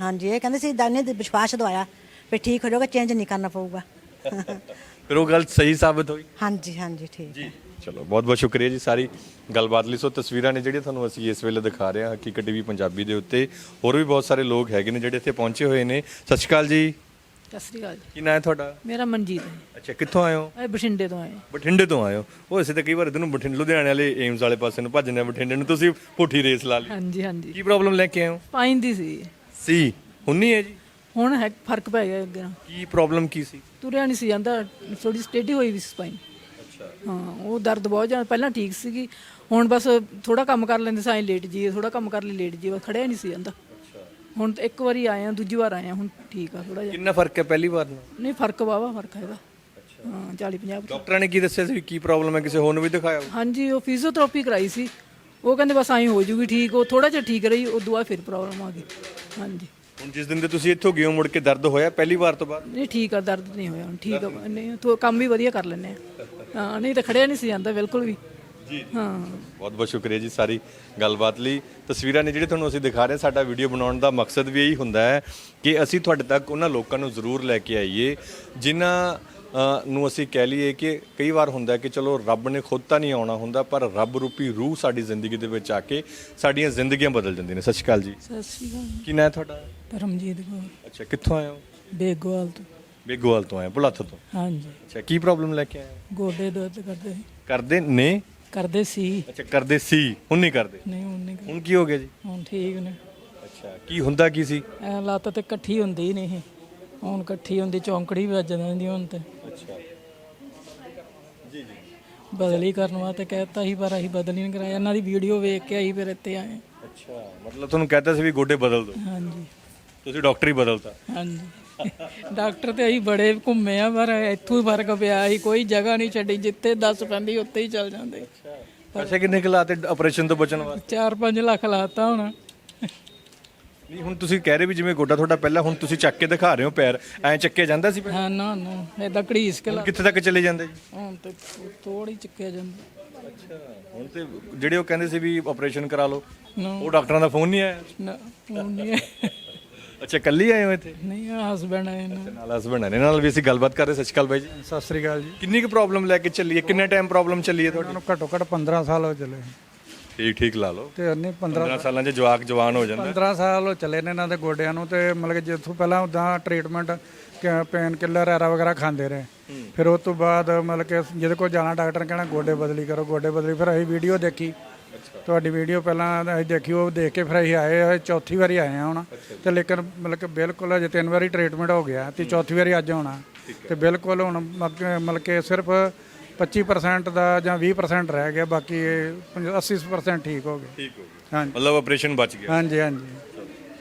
ਹਾਂਜੀ ਇਹ ਕਹਿੰਦੇ ਸੀ ਦਾਨੇ ਦੇ ਵਿਸ਼ਵਾਸ ਦਵਾਇਆ। ਵੀ ਠੀਕ ਹੋ ਜਾਊਗਾ ਚੇਂਜ ਨਹੀਂ ਕਰਨਾ ਪਊਗਾ। ਫਿਰ ਉਹ ਗੱਲ ਸਹੀ ਸਾਬਤ ਹੋਈ। ਹਾਂਜੀ ਹਾਂਜੀ ਠੀਕ ਜੀ। ਚਲੋ ਬਹੁਤ ਬਹੁਤ ਸ਼ੁਕਰੀਆ ਜੀ ਸਾਰੀ ਗੱਲਬਾਤ ਲਈ। ਸੋ ਤਸਵੀਰਾਂ ਨੇ ਜਿਹੜੀਆਂ ਤੁਹਾਨੂੰ ਅਸੀਂ ਇਸ ਵੇਲੇ ਦਿਖਾ ਰਹੇ ਹਾਂ ਹਕੀਕਤ ਟੀਵੀ ਪੰਜਾਬੀ ਦੇ ਉੱਤੇ। ਹੋਰ ਵੀ ਬਹੁਤ ਸਾਰੇ ਲੋਕ ਹੈਗੇ ਨੇ ਜਿਹੜੇ ਇੱਥੇ ਪਹੁੰਚੇ ਹੋਏ ਨੇ। ਸਤਿ ਸ਼੍ਰੀ ਅਕਾਲ ਜੀ। ਸਤਿ ਸ੍ਰੀ ਅਕਾਲ ਜੀ। ਕੀ ਨਾਂ ਹੈ ਤੁਹਾਡਾ? ਮੇਰਾ ਮਨਜੀਤ ਹੈ। ਅੱਛਾ ਕਿੱਥੋਂ ਆਏ ਹੋ? ਇਹ ਬਠਿੰਡੇ ਤੋਂ ਆਏ ਬਠਿੰਡੇ ਤੋਂ ਆਏ ਹੋ। ਉਹ ਅਸੀਂ ਤਾਂ ਕਈ ਵਾਰ ਇਧਰ ਨੂੰ ਬਠਿੰਡੇ ਲੁਧਿਆਣੇ ਵਾਲੇ ਏਮਸ ਵਾਲੇ ਪਾਸੇ ਨੂੰ ਭੱਜਨੇ ਆ ਬਠਿੰਡੇ ਨੂੰ ਤੁਸੀਂ ਪੁੱਠੀ ਰੇਸ ਲਾ ਲਈ। ਹਾਂਜੀ ਹਾਂਜੀ। ਕੀ ਪ੍ਰੋਬਲਮ ਲੈ ਕੇ ਆਏ ਹੋ? ਪਾਈਨ ਦੀ ਸੀ। ਸੀ। ਹੁੰਨੀ ਹੈ ਜੀ? ਹੁਣ ਹੈ ਫ਼ਰਕ ਪੈ ਗਿਆ ਅੱਗੇ ਨਾਲ। ਕੀ ਪ੍ਰੋਬਲਮ ਕੀ ਸੀ? ਤੁਰਿਆ ਨਹੀਂ ਸੀ ਜਾਂਦਾ ਥੋੜੀ ਸਟੇਡੀ ਹੋਈ ਵੀ ਸੀ ਸਪਾਈਨ ਹਾਂ ਉਹ ਦਰਦ ਬਹੁਤ ਜ਼ਿਆਦਾ ਪਹਿਲਾਂ ਠੀਕ ਸੀਗੀ। ਹੁਣ ਬਸ ਥੋੜਾ ਕੰਮ ਕਰ ਲੈਂਦੇ ਸਾਂ ਲੇਟ ਜੀ ਥੋੜਾ ਕੰਮ ਕਰ ਲਈ ਲੇਟ ਜੀ ਬਸ ਖੜਿਆ ਨਹੀਂ ਸੀ ਜਾਂਦਾ। ਹੁਣ ਤਾਂ ਇੱਕ ਵਾਰੀ ਆਏ ਆ ਦੂਜੀ ਵਾਰ ਆਏ ਆ ਹੁਣ ਠੀਕ ਆ ਥੋੜਾ ਜਿਹਾ। ਕਿੰਨਾ ਫ਼ਰਕ ਹੈ ਪਹਿਲੀ ਵਾਰ ਨਾਲ ਨਹੀਂ ਫ਼ਰਕ ਵਾਵਾ ਫ਼ਰਕ ਹੈਗਾ। ਹਾਂ 40 50 ਡਾਕਟਰਾਂ ਨੇ ਕੀ ਦੱਸਿਆ ਸੀ ਕੀ ਪ੍ਰੋਬਲਮ ਹੈ ਕਿਸੇ ਹੋਰ ਨੂੰ ਵੀ ਦਿਖਾਇਆ ਹੋਊ? ਹਾਂਜੀ ਉਹ ਫਿਜ਼ੀਓਥੈਰੇਪੀ ਕਰਾਈ ਸੀ। ਉਹ ਕਹਿੰਦੇ ਬਸ ਐਂ ਹੋ ਜੂਗੀ ਠੀਕ ਉਹ ਥੋੜਾ ਜਿਹਾ ਠੀਕ ਰਹੀ ਉਹ ਦੁਆ ਫਿਰ ਪ੍ਰੋਬਲਮ ਆ ਗਈ। ਹਾਂਜੀ। ਹੁਣ ਜਿਸ ਦਿਨ ਦੇ ਤੁਸੀਂ ਇੱਥੋਂ ਗਏ ਹੋ ਮੁੜ ਕੇ ਦਰਦ ਹੋਇਆ ਪਹਿਲੀ ਵਾਰ ਤੋਂ ਬਾਅਦ? ਨਹੀਂ ਠੀਕ ਆ ਦਰਦ ਨਹੀਂ ਹੋਇਆ ਹੁਣ ਠੀਕ ਆ। ਨਹੀਂ ਤੂੰ ਕੰਮ ਵੀ ਵਧੀਆ ਕਰ ਲੈਂਦੇ ਆ। ਹਾਂ ਨਹੀਂ ਤਾਂ ਖੜਿਆ ਨਹੀਂ ਸੀ ਜਾਂਦਾ ਬਿਲਕੁਲ ਵੀ। ਜੀ ਹਾਂ। ਬਹੁਤ ਬਹੁਤ ਸ਼ੁਕਰੀਆ ਜੀ ਸਾਰੀ ਗੱਲਬਾਤ ਲਈ। ਤਸਵੀਰਾਂ ਨੇ ਜਿਹੜੇ ਤੁਹਾਨੂੰ ਅਸੀਂ ਦਿਖਾ ਰਹੇ ਸਾਡਾ ਵੀਡੀਓ ਬਣਾਉਣ ਦਾ ਮਕਸਦ ਵੀ ਇਹੀ ਹੁੰਦਾ ਹੈ ਕਿ ਅਸੀਂ ਤੁਹਾਡੇ ਤੱਕ ਉਹਨਾਂ ਲੋਕਾਂ ਨੂੰ ਜ਼ਰੂਰ ਲੈ ਕੇ ਆਈਏ ਜਿਨ੍ਹਾਂ ਨੂੰ ਅਸੀਂ ਕਹਿ ਲਈਏ ਕਿ ਕਈ ਵਾਰ ਹੁੰਦਾ ਕਿ ਚਲੋ ਰੱਬ ਨੇ ਖੁਦ ਤਾਂ ਨਹੀਂ ਆਉਣਾ ਹੁੰਦਾ ਪਰ ਰੱਬ ਰੂਪੀ ਰੂਹ ਸਾਡੀ ਜ਼ਿੰਦਗੀ ਦੇ ਵਿੱਚ ਆ ਕੇ ਸਾਡੀਆਂ ਜ਼ਿੰਦਗੀਆਂ ਬਦਲ ਜਾਂਦੀਆਂ ਨੇ। ਸਤਿ ਸ਼੍ਰੀ ਅਕਾਲ ਜੀ। ਸਤਿ ਸ਼੍ਰੀ ਅਕਾਲ। ਕੀ ਨਾਂ ਹੈ ਤੁਹਾਡਾ? ਪਰਮਜੀਤ ਕੌਰ। ਅੱਛਾ ਕਿੱਥੋਂ ਆਏ ਹੋ? ਬੇਗੋਵਾਲ ਤੋਂ। ਬੇਗੋਵਾਲ ਤੋਂ ਆਏ ਭੁਲੱਥ ਤੋਂ। ਹਾਂਜੀ। ਅੱਛਾ ਕੀ ਪ੍ਰੋਬਲਮ ਲੈ ਕੇ ਆਏ? ਗੋਡੇ ਦਰਦ ਕਰਦੇ ਸੀ। ਕਰਦੇ ਨੇ? ਕਰਦੇ ਸੀ। ਅੱਛਾ ਕਰਦੇ ਸੀ ਹੁਣ ਨਹੀਂ ਕਰਦੇ? ਨਹੀਂ ਹੁਣ ਨਹੀਂ ਹੁਣ ਕੀ ਹੋ ਗਿਆ ਜੀ? ਹੁਣ ਠੀਕ ਨੇ। ਅੱਛਾ ਕੀ ਹੁੰਦਾ ਕੀ ਸੀ? ਐ ਲੱਤ ਤੇ ਇਕੱਠੀ ਹੁੰਦੀ ਹੀ ਨਹੀਂ ਹੁਣ ਇਕੱਠੀ ਹੁੰਦੀ ਚੌਂਕੜੀ ਵੱਜ ਜਾਂਦੀ ਹੁਣ ਤੇ। ਅੱਛਾ। ਬਦਲੀ ਕਰਨ ਵਾਸਤੇ ਕਹਿਤਾ ਸੀ ਪਰ ਅਸੀਂ ਬਦਲੀ ਨਹੀਂ ਕਰਾਇਆ। ਇਹਨਾਂ ਦੀ ਵੀਡੀਓ ਵੇਖ ਕੇ ਅਸੀਂ ਫਿਰ ਇੱਥੇ ਆਏ। ਅੱਛਾ ਮਤਲਬ ਤੁਹਾਨੂੰ ਕਹਿੰਦਾ ਸੀ ਵੀ ਗੋਡੇ ਬਦਲ ਦਿਓ। ਹਾਂਜੀ। ਤੁਸੀਂ ਡਾਕਟਰ ਹੀ ਬਦਲਤਾ। ਹਾਂਜੀ। ਡਾਕਟਰ ਤੇ ਅਸੀਂ ਬੜੇ ਘੁੰਮੇ ਆ ਪਰ ਇੱਥੋਂ ਹੀ ਫ਼ਰਕ ਪਿਆ। ਸੀ ਕੋਈ ਜਗ੍ਹਾ ਨਹੀਂ ਛੱਡੀ ਜਿੱਥੇ ਦੱਸ ਪੈਂਦੀ ਉੱਥੇ ਹੀ ਚੱਲ ਜਾਂਦੇ। ਪੈਸੇ ਕਿੰਨੇ ਕੁ ਲਾਤੇ ਆਪਰੇਸ਼ਨ ਤੋਂ ਬਚਣ ਵਾਸਤੇ? 4-5 ਲੱਖ ਲਾਤਾ ਹੁਣ। ਨਹੀਂ ਹੁਣ ਤੁਸੀਂ ਕਹਿ ਰਹੇ ਵੀ ਜਿਵੇਂ ਗੋਡਾ ਤੁਹਾਡਾ ਪਹਿਲਾਂ ਹੁਣ ਤੁਸੀਂ ਚੱਕ ਕੇ ਦਿਖਾ ਰਹੇ ਹੋ ਪੈਰ। ਐਂ ਚੱਕਿਆ ਜਾਂਦਾ ਸੀ ਪਹਿਲਾਂ? ਹਾਂ ਨਾ ਨਾ। ਏਦਾਂ ਘੜੀਸ ਕੇ ਲਾ ਕਿੱਥੇ ਤੱਕ ਚਲੇ ਜਾਂਦੇ ਜੀ? ਹੁਣ ਤੇ ਥੋੜੀ ਚੱਕਿਆ ਜਾਂਦਾ। ਅੱਛਾ। ਹੁਣ ਤੇ ਜਿਹੜੇ ਉਹ ਕਹਿੰਦੇ ਸੀ ਵੀ ਆਪਰੇਸ਼ਨ ਕਰਾ ਲਓ ਨਾ। ਉਹ ਡਾਕਟਰਾਂ ਦਾ ਫੋਨ ਨਹੀਂ ਆਇਆ? ਨਾ ਹੁਣ ਨਹੀਂ ਹੈ। ਅੱਛਾ ਕੱਲੀ ਆਏ ਹੋ ਇੱਥੇ? ਨਹੀਂ ਹਸਬੈਂਡ ਆਏ ਨੇ ਨਾਲ ਹਸਬੰਡ ਨੇ ਨਾਲ ਵੀ ਅਸੀਂ ਗੱਲਬਾਤ ਕਰ ਰਹੇ ਸਤਿ ਸ਼੍ਰੀ ਅਕਾਲ ਬਾਈ ਜੀ। ਸਤਿ ਸ੍ਰੀ ਅਕਾਲ ਜੀ। ਕਿੰਨੀ ਕੁ ਪ੍ਰੋਬਲਮ ਲੈ ਕੇ ਚੱਲੀ ਹੈ ਕਿੰਨੇ ਟਾਈਮ ਪ੍ਰੋਬਲਮ ਚੱਲੀ ਹੈ ਤੁਹਾਡੀ ਮੈਨੂੰ ਘੱਟੋ ਘੱਟ 15 ਸਾਲ ਹੋ ਚਲੇ। ਠੀਕ ਠੀਕ ਲਾ ਲਓ। ਤੇ ਨਹੀਂ 15 15 ਸਾਲਾਂ 'ਚ ਜਵਾਕ ਜਵਾਨ ਹੋ ਜਾਂਦਾ। 15 ਸਾਲ ਹੋ ਚੱਲੇ ਨੇ ਇਹਨਾਂ ਦੇ ਗੋਡਿਆਂ ਨੂੰ ਤੇ ਮਤਲਬ ਕਿ ਜਿੱਥੋਂ ਪਹਿਲਾਂ ਉਦਾਂ ਟ੍ਰੀਟਮੈਂਟ ਪੇਨ ਕਿਲਰ ਐਰਾ ਵਗੈਰਾ ਖਾਂਦੇ ਰਹੇ। ਫਿਰ ਉਸ ਤੋਂ ਬਾਅਦ ਮਤਲਬ ਕਿ ਜਿਹਦੇ ਕੋਲ ਜਾਣਾ ਡਾਕਟਰ ਕਹਿਣਾ ਗੋਡੇ ਬਦਲੀ ਕਰੋ ਗੋਡੇ ਬਦਲੀ। ਫਿਰ ਅਸੀਂ ਵੀਡੀਓ ਦੇਖੀ। ਤੁਹਾਡੀ ਵੀਡੀਓ ਪਹਿਲਾਂ ਅਸੀਂ ਦੇਖੀ ਉਹ ਦੇਖ ਕੇ ਫਿਰ ਅਸੀਂ ਆਏ ਹੋਏ ਚੌਥੀ ਵਾਰੀ ਆਏ ਆ ਹੁਣ। ਤੇ ਲੇਕਿਨ ਮਤਲਬ ਕਿ ਬਿਲਕੁਲ ਅਜੇ ਤਿੰਨ ਵਾਰੀ ਟ੍ਰੀਟਮੈਂਟ ਹੋ ਗਿਆ ਤੇ ਚੌਥੀ ਵਾਰੀ ਅੱਜ ਹੋਣਾ ਤੇ ਬਿਲਕੁਲ ਹੁਣ ਮਤਲਬ ਕਿ ਸਿਰਫ 25% ਦਾ ਜਾਂ 20% ਰਹਿ ਗਿਆ ਬਾਕੀ ਇਹ 80% ਠੀਕ ਹੋ ਗਏ ਠੀਕ ਹੋ ਗਿਆ। ਹਾਂਜੀ। ਮਤਲਬ ਆਪਰੇਸ਼ਨ ਬਚ ਗਿਆ। ਹਾਂਜੀ ਹਾਂਜੀ।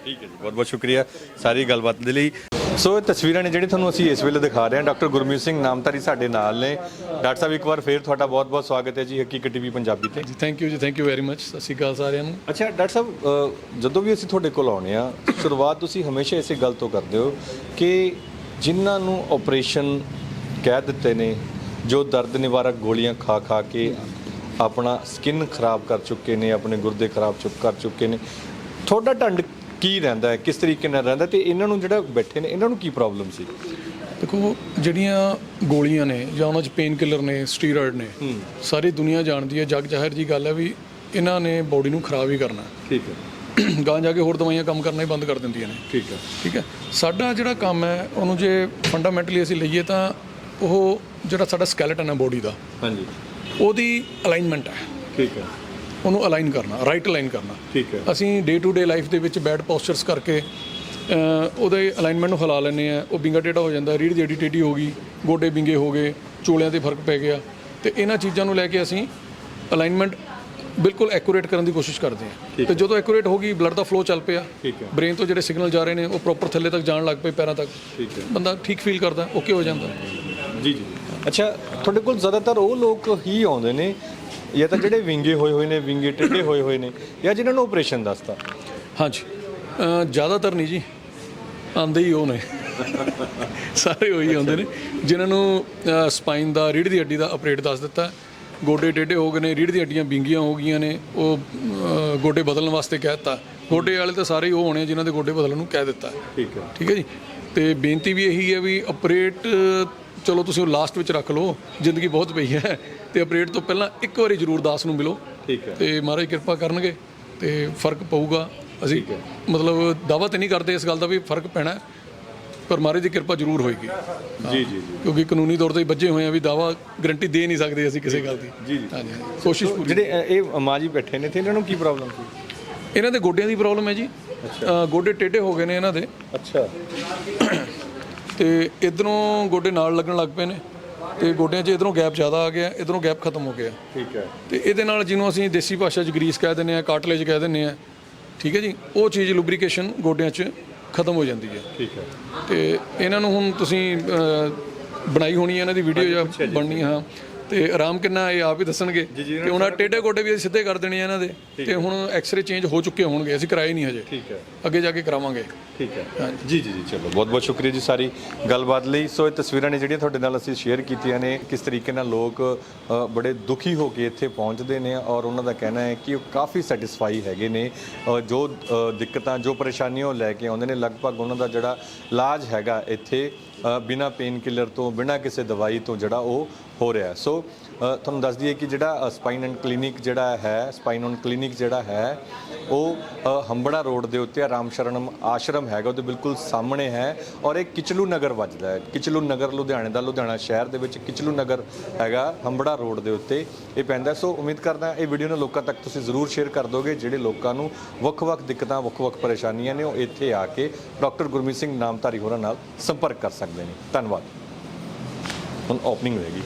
ਠੀਕ ਹੈ ਜੀ ਬਹੁਤ ਬਹੁਤ ਸ਼ੁਕਰੀਆ ਸਾਰੀ ਗੱਲਬਾਤ ਦੇ ਲਈ। ਸੋ ਇਹ ਤਸਵੀਰਾਂ ਨੇ ਜਿਹੜੀ ਤੁਹਾਨੂੰ ਅਸੀਂ ਇਸ ਵੇਲੇ ਦਿਖਾ ਰਹੇ ਹਾਂ। ਡਾਕਟਰ ਗੁਰਮੀਤ ਸਿੰਘ ਨਾਮਧਾਰੀ ਸਾਡੇ ਨਾਲ ਨੇ। ਡਾਕਟਰ ਸਾਹਿਬ ਇੱਕ ਵਾਰ ਫੇਰ ਤੁਹਾਡਾ ਬਹੁਤ ਬਹੁਤ ਸਵਾਗਤ ਹੈ ਜੀ ਹਕੀਕਤ ਟੀਵੀ ਪੰਜਾਬੀ ਤੇ। ਜੀ ਥੈਂਕ ਯੂ ਜੀ ਥੈਂਕ ਯੂ ਵੈਰੀ ਮਚ ਸਤਿ ਸ਼੍ਰੀ ਅਕਾਲ ਸਾਰਿਆਂ ਨੂੰ। ਅੱਛਾ ਡਾਕਟਰ ਸਾਹਿਬ ਜਦੋਂ ਵੀ ਅਸੀਂ ਤੁਹਾਡੇ ਕੋਲ ਆਉਨੇ ਆ ਸ਼ੁਰੂਆਤ ਤੁਸੀਂ ਹਮੇਸ਼ਾ ਇਸੇ ਗੱਲ ਤੋਂ ਕਰਦੇ ਹੋ ਕਿ ਜਿਨ੍ਹਾਂ ਨੂੰ ਆਪਰੇਸ਼ਨ ਕਹਿ ਦਿੱਤੇ ਨੇ ਜੋ ਦਰਦ ਨਿਵਾਰਕ ਗੋਲੀਆਂ ਖਾ ਖਾ ਕੇ ਆਪਣਾ ਸਕਿਨ ਖਰਾਬ ਕਰ ਚੁੱਕੇ ਨੇ ਆਪਣੇ ਗੁਰਦੇ ਖਰਾਬ ਚੁੱਕ ਕਰ ਚੁੱਕੇ ਨੇ ਤੁਹਾਡਾ ਢੰਡ ਕੀ ਰਹਿੰਦਾ ਹੈ ਕਿਸ ਤਰੀਕੇ ਨਾਲ ਰਹਿੰਦਾ ਤੇ ਇਹਨਾਂ ਨੂੰ ਜਿਹੜਾ ਬੈਠੇ ਨੇ ਇਹਨਾਂ ਨੂੰ ਕੀ ਪ੍ਰੋਬਲਮ ਸੀ? ਦੇਖੋ ਜਿਹੜੀਆਂ ਗੋਲੀਆਂ ਨੇ ਜਾਂ ਉਹਨਾਂ 'ਚ ਪੇਨ ਕਿਲਰ ਨੇ ਸਟੀਰੋਇਡ ਨੇ ਸਾਰੀ ਦੁਨੀਆ ਜਾਣਦੀ ਹੈ ਜਗ ਜ਼ਾਹਿਰ ਜੀ ਗੱਲ ਹੈ ਵੀ ਇਹਨਾਂ ਨੇ ਬਾਡੀ ਨੂੰ ਖਰਾਬ ਹੀ ਕਰਨਾ ਠੀਕ ਹੈ। ਗਾਂ ਜਾ ਕੇ ਹੋਰ ਦਵਾਈਆਂ ਕੰਮ ਕਰਨਾ ਹੀ ਬੰਦ ਕਰ ਦਿੰਦੀਆਂ ਨੇ। ਠੀਕ ਹੈ। ਠੀਕ ਹੈ? ਸਾਡਾ ਜਿਹੜਾ ਕੰਮ ਹੈ ਉਹਨੂੰ ਜੇ ਫੰਡਾਮੈਂਟਲੀ ਅਸੀਂ ਲਈਏ ਤਾਂ ਉਹ ਜਿਹੜਾ ਸਾਡਾ ਸਕੈਲੇਟਨ ਹੈ ਬਾਡੀ ਦਾ ਹਾਂਜੀ। ਉਹਦੀ ਅਲਾਈਨਮੈਂਟ ਹੈ। ਠੀਕ ਹੈ। ਉਹਨੂੰ ਅਲਾਈਨ ਕਰਨਾ ਰਾਈਟ ਅਲਾਈਨ ਕਰਨਾ। ਠੀਕ ਹੈ। ਅਸੀਂ ਡੇ ਟੂ ਡੇ ਲਾਈਫ ਦੇ ਵਿੱਚ ਬੈਡ ਪੋਸਚਰਸ ਕਰਕੇ ਉਹਦੇ ਅਲਾਈਨਮੈਂਟ ਨੂੰ ਹਿਲਾ ਲੈਂਦੇ ਆ ਉਹ ਬਿੰਗਾ ਟੇਢਾ ਹੋ ਜਾਂਦਾ ਰੀੜ ਦੀ ਹੱਡੀ ਟੇਢੀ ਹੋ ਗਈ ਗੋਡੇ ਬਿੰਗੇ ਹੋ ਗਏ ਚੋਲਿਆਂ ਤੇ ਫ਼ਰਕ ਪੈ ਗਿਆ। ਤੇ ਇਹਨਾਂ ਚੀਜ਼ਾਂ ਨੂੰ ਲੈ ਕੇ ਅਸੀਂ ਅਲਾਈਨਮੈਂਟ ਬਿਲਕੁਲ ਐਕੂਰੇਟ ਕਰਨ ਦੀ ਕੋਸ਼ਿਸ਼ ਕਰਦੇ ਹਾਂ। ਤੇ ਜਦੋਂ ਐਕੂਰੇਟ ਹੋ ਗਈ ਬਲੱਡ ਦਾ ਫਲੋ ਚੱਲ ਪਿਆ। ਠੀਕ ਹੈ। ਬ੍ਰੇਨ ਤੋਂ ਜਿਹੜੇ ਸਿਗਨਲ ਜਾ ਰਹੇ ਨੇ ਉਹ ਪ੍ਰੋਪਰ ਥੱਲੇ ਤੱਕ ਜਾਣ ਲੱਗ ਪਏ ਪੈਰਾਂ ਤੱਕ। ਠੀਕ ਹੈ। ਬੰਦਾ ਠੀਕ ਫੀਲ ਕਰਦਾ ਓਕੇ ਹੋ ਜਾਂਦਾ। ਜੀ ਜੀ। ਅੱਛਾ ਤੁਹਾਡੇ ਕੋਲ ਜ਼ਿਆਦਾਤਰ ਉਹ ਲੋਕ ਹੀ ਆਉਂਦੇ ਨੇ ਜਾਂ ਤਾਂ ਜਿਹੜੇ ਵਿੰਗੇ ਹੋਏ ਹੋਏ ਨੇ ਵਿੰਗੇ ਟੇਢੇ ਹੋਏ ਹੋਏ ਨੇ ਜਾਂ ਜਿਨ੍ਹਾਂ ਨੂੰ ਆਪਰੇਸ਼ਨ ਦੱਸਤਾ? ਹਾਂਜੀ। ਅ, ਜ਼ਿਆਦਾਤਰ ਨਹੀਂ ਜੀ। ਆਂਦੇ ਹੀ ਉਹ ਨੇ। ਸਾਰੇ ਉਹੀ ਆਉਂਦੇ ਨੇ। ਜਿਨ੍ਹਾਂ ਨੂੰ ਸਪਾਈਨ ਦਾ ਰੀੜ੍ਹ ਦੀ ਹੱਡੀ ਦਾ ਆਪਰੇਟ ਦੱਸ ਦਿੱਤਾ। ਗੋਡੇ ਟੇਢੇ ਹੋ ਗਏ ਨੇ ਰੀੜ੍ਹ ਦੀ ਹੱਡੀਆਂ ਵਿੰਗੀਆਂ ਹੋ ਗਈਆਂ ਨੇ। ਉਹ ਅ, ਗੋਡੇ ਬਦਲਣ ਵਾਸਤੇ ਕਹਿ ਦਿੱਤਾ। ਗੋਡੇ ਵਾਲੇ ਤਾਂ ਸਾਰੇ ਹੀ ਉਹ ਹੋਣੇ ਜਿਨ੍ਹਾਂ ਦੇ ਗੋਡੇ ਬਦਲਣ ਨੂੰ ਕਹਿ ਦਿੱਤਾ। ਠੀਕ ਹੈ। ਠੀਕ ਹੈ ਜੀ? ਤੇ ਬੇਨਤੀ ਵੀ ਇਹੀ ਹੈ ਵੀ ਆਪਰੇਟ ਚਲੋ ਤੁਸੀਂ ਉਹ ਲਾਸਟ ਵਿੱਚ ਰੱਖ ਲਓ ਜ਼ਿੰਦਗੀ ਬਹੁਤ ਪਈ ਹੈ ਤੇ ਆਪਰੇਟ ਤੋਂ ਪਹਿਲਾਂ ਇੱਕ ਵਾਰੀ ਜ਼ਰੂਰ ਦਾਸ ਨੂੰ ਮਿਲੋ। ਠੀਕ ਹੈ। ਤੇ ਮਹਾਰਾਜ ਕਿਰਪਾ ਕਰਨਗੇ ਤੇ ਫ਼ਰਕ ਪਊਗਾ। ਅਸੀਂ ਮਤਲਬ ਦਾਵਾ ਤੇ ਨਹੀਂ ਕਰਦੇ ਇਸ ਗੱਲ ਦਾ ਵੀ ਫ਼ਰਕ ਪੈਣਾ ਪਰ ਮਹਾਰਾਜ ਦੀ ਕਿਰਪਾ ਜ਼ਰੂਰ ਹੋਏਗੀ। ਜੀ ਜੀ ਜੀ। ਕਿਉਂਕਿ ਕਾਨੂੰਨੀ ਤੌਰ ਤੇ ਬੱਝੇ ਹੋਏ ਆ ਵੀ ਦਾਵਾ ਗਰੰਟੀ ਦੇ ਨਹੀਂ ਸਕਦੇ ਅਸੀਂ ਕਿਸੇ ਗੱਲ ਦੀ। ਜੀ, ਜੀ। ਹਾਂਜੀ। ਕੋਸ਼ਿਸ਼ ਪੂਰੀ ਜਿਹੜੇ ਇਹ ਮਾਂ ਜੀ ਬੈਠੇ ਨੇ ਤੇ ਇਹਨਾਂ ਨੂੰ ਕੀ ਪ੍ਰੋਬਲਮ ਸੀ? ਇਹਨਾਂ ਦੇ ਗੋਡਿਆਂ ਦੀ ਪ੍ਰੋਬਲਮ ਹੈ ਜੀ। ਗੋਡੇ ਟੇਢੇ ਹੋ ਗਏ ਨੇ ਇਹਨਾਂ ਦੇ। ਅੱਛਾ। ਤੇ ਇਧਰੋਂ ਗੋਡੇ ਨਾਲ ਲੱਗਣ ਲੱਗ ਪਏ ਨੇ ਤੇ ਗੋਡਿਆਂ 'ਚ ਇਧਰੋਂ ਗੈਪ ਜ਼ਿਆਦਾ ਆ ਗਿਆ ਇਧਰੋਂ ਗੈਪ ਖਤਮ ਹੋ ਗਿਆ। ਠੀਕ ਹੈ। ਤੇ ਇਹਦੇ ਨਾਲ ਜਿਹਨੂੰ ਅਸੀਂ ਦੇਸੀ ਭਾਸ਼ਾ 'ਚ ਗਰੀਸ ਕਹਿ ਦਿੰਦੇ ਆ ਕਾਟਲੇਜ ਕਹਿ ਦਿੰਦੇ ਆ ਠੀਕ ਹੈ ਜੀ ਉਹ ਚੀਜ਼ ਲੁਬਰੀਕੇਸ਼ਨ ਗੋਡਿਆਂ 'ਚ ਖਤਮ ਹੋ ਜਾਂਦੀ ਹੈ। ਠੀਕ ਹੈ। ਤੇ ਇਹਨਾਂ ਨੂੰ ਹੁਣ ਤੁਸੀਂ ਅਹ, ਬਣਾਈ ਹੋਣੀ ਹੈ ਇਹਨਾਂ ਦੀ ਵੀਡੀਓ ਜਾਂ। ਬਣਨੀ ਹੈ, ਹਾਂ। ਤੇ ਆਰਾਮ ਕਿੰਨਾ ਇਹ ਆਪ ਹੀ ਦੱਸਣਗੇ ਤੇ ਉਹਨਾਂ ਟੇਢੇ ਗੋਡੇ ਵੀ ਸਿੱਧੇ ਕਰ ਦੇਣੇ ਆ ਇਹਨਾਂ ਦੇ ਤੇ ਹੁਣ ਐਕਸ-ਰੇ ਚੇਂਜ ਹੋ ਚੁੱਕੇ ਹੋਣਗੇ ਅਸੀਂ ਕਰਾਏ ਨਹੀਂ ਹਜੇ। ਠੀਕ ਹੈ। ਅੱਗੇ ਜਾ ਕੇ ਕਰਾਵਾਂਗੇ। ਠੀਕ ਹੈ। ਜੀ ਜੀ ਜੀ ਚਲੋ ਬਹੁਤ ਬਹੁਤ ਸ਼ੁਕਰੀਆ ਜੀ ਸਾਰੀ ਗੱਲਬਾਤ ਲਈ। ਸੋ ਇਹ ਤਸਵੀਰਾਂ ਨੇ ਜਿਹੜੀਆਂ ਤੁਹਾਡੇ ਨਾਲ ਅਸੀਂ ਸ਼ੇਅਰ ਕੀਤੀਆਂ ਨੇ ਕਿਸ ਤਰੀਕੇ ਨਾਲ ਲੋਕ ਬੜੇ ਦੁਖੀ ਹੋ ਕੇ ਇੱਥੇ ਪਹੁੰਚਦੇ ਨੇ ਔਰ ਉਹਨਾਂ ਦਾ ਕਹਿਣਾ ਹੈ ਕਿ ਉਹ ਕਾਫੀ ਸੈਟੀਸਫਾਈ ਹੈਗੇ ਨੇ। ਜੋ ਦਿੱਕਤਾਂ ਜੋ ਪਰੇਸ਼ਾਨੀਆਂ ਉਹ ਲੈ ਕੇ ਆਉਂਦੇ ਨੇ। ਲਗਭਗ ਉਹਨਾਂ ਦਾ ਜਿਹੜਾ ਇਲਾਜ ਹੈਗਾ ਇੱਥੇ ਬਿਨਾਂ ਪੇਨ ਕਿਲਰ ਤੋਂ ਬਿਨਾਂ ਕਿਸੇ ਦਵਾਈ ਤੋਂ ਜਿਹੜਾ ਉਹ ਹੋ ਰਿਹਾ ਸੋ ਤੁਹਾਨੂੰ ਦੱਸ ਦਈਏ ਕਿ ਜਿਹੜਾ ਸਪਾਈਨ ਐਂਡ ਕਲੀਨਿਕ ਜਿਹੜਾ ਹੈ, ਸਪਾਈਨ ਐਂਡ ਕਲੀਨਿਕ ਜਿਹੜਾ ਹੈ, ਉਹ ਹੰਬੜਾ ਰੋਡ ਦੇ ਉੱਤੇ ਰਾਮ ਸ਼ਰਣਮ ਆਸ਼ਰਮ ਹੈਗਾ, ਉਹਦੇ ਬਿਲਕੁਲ ਸਾਹਮਣੇ ਹੈ ਔਰ ਇਹ ਕਿਚਲੂ ਨਗਰ ਵੱਜਦਾ ਹੈ। ਕਿਚਲੂ ਨਗਰ ਲੁਧਿਆਣੇ ਦਾ, ਲੁਧਿਆਣਾ ਸ਼ਹਿਰ ਦੇ ਵਿੱਚ ਕਿਚਲੂ ਨਗਰ ਹੈਗਾ, ਹੰਬੜਾ ਰੋਡ ਦੇ ਉੱਤੇ ਇਹ ਪੈਂਦਾ ਸੋ ਉਮੀਦ ਕਰਦਾ ਇਹ ਵੀਡੀਓ ਨੂੰ ਲੋਕਾਂ ਤੱਕ ਤੁਸੀਂ ਜ਼ਰੂਰ ਸ਼ੇਅਰ ਕਰ ਦੋਗੇ, ਜਿਹੜੇ ਲੋਕਾਂ ਨੂੰ ਵੱਖ-ਵੱਖ ਦਿੱਕਤਾਂ, ਵੱਖ-ਵੱਖ ਪਰੇਸ਼ਾਨੀਆਂ ਨੇ, ਉਹ ਇੱਥੇ ਆ ਕੇ ਡਾਕਟਰ ਗੁਰਮੀਤ ਸਿੰਘ ਨਾਮਧਾਰੀ ਹੋਰਾਂ ਨਾਲ ਸੰਪਰਕ ਕਰ ਸਕਦੇ ਨੇ। ਧੰਨਵਾਦ। ਹੁਣ ਓਪਨਿੰਗ ਹੋਏਗੀ।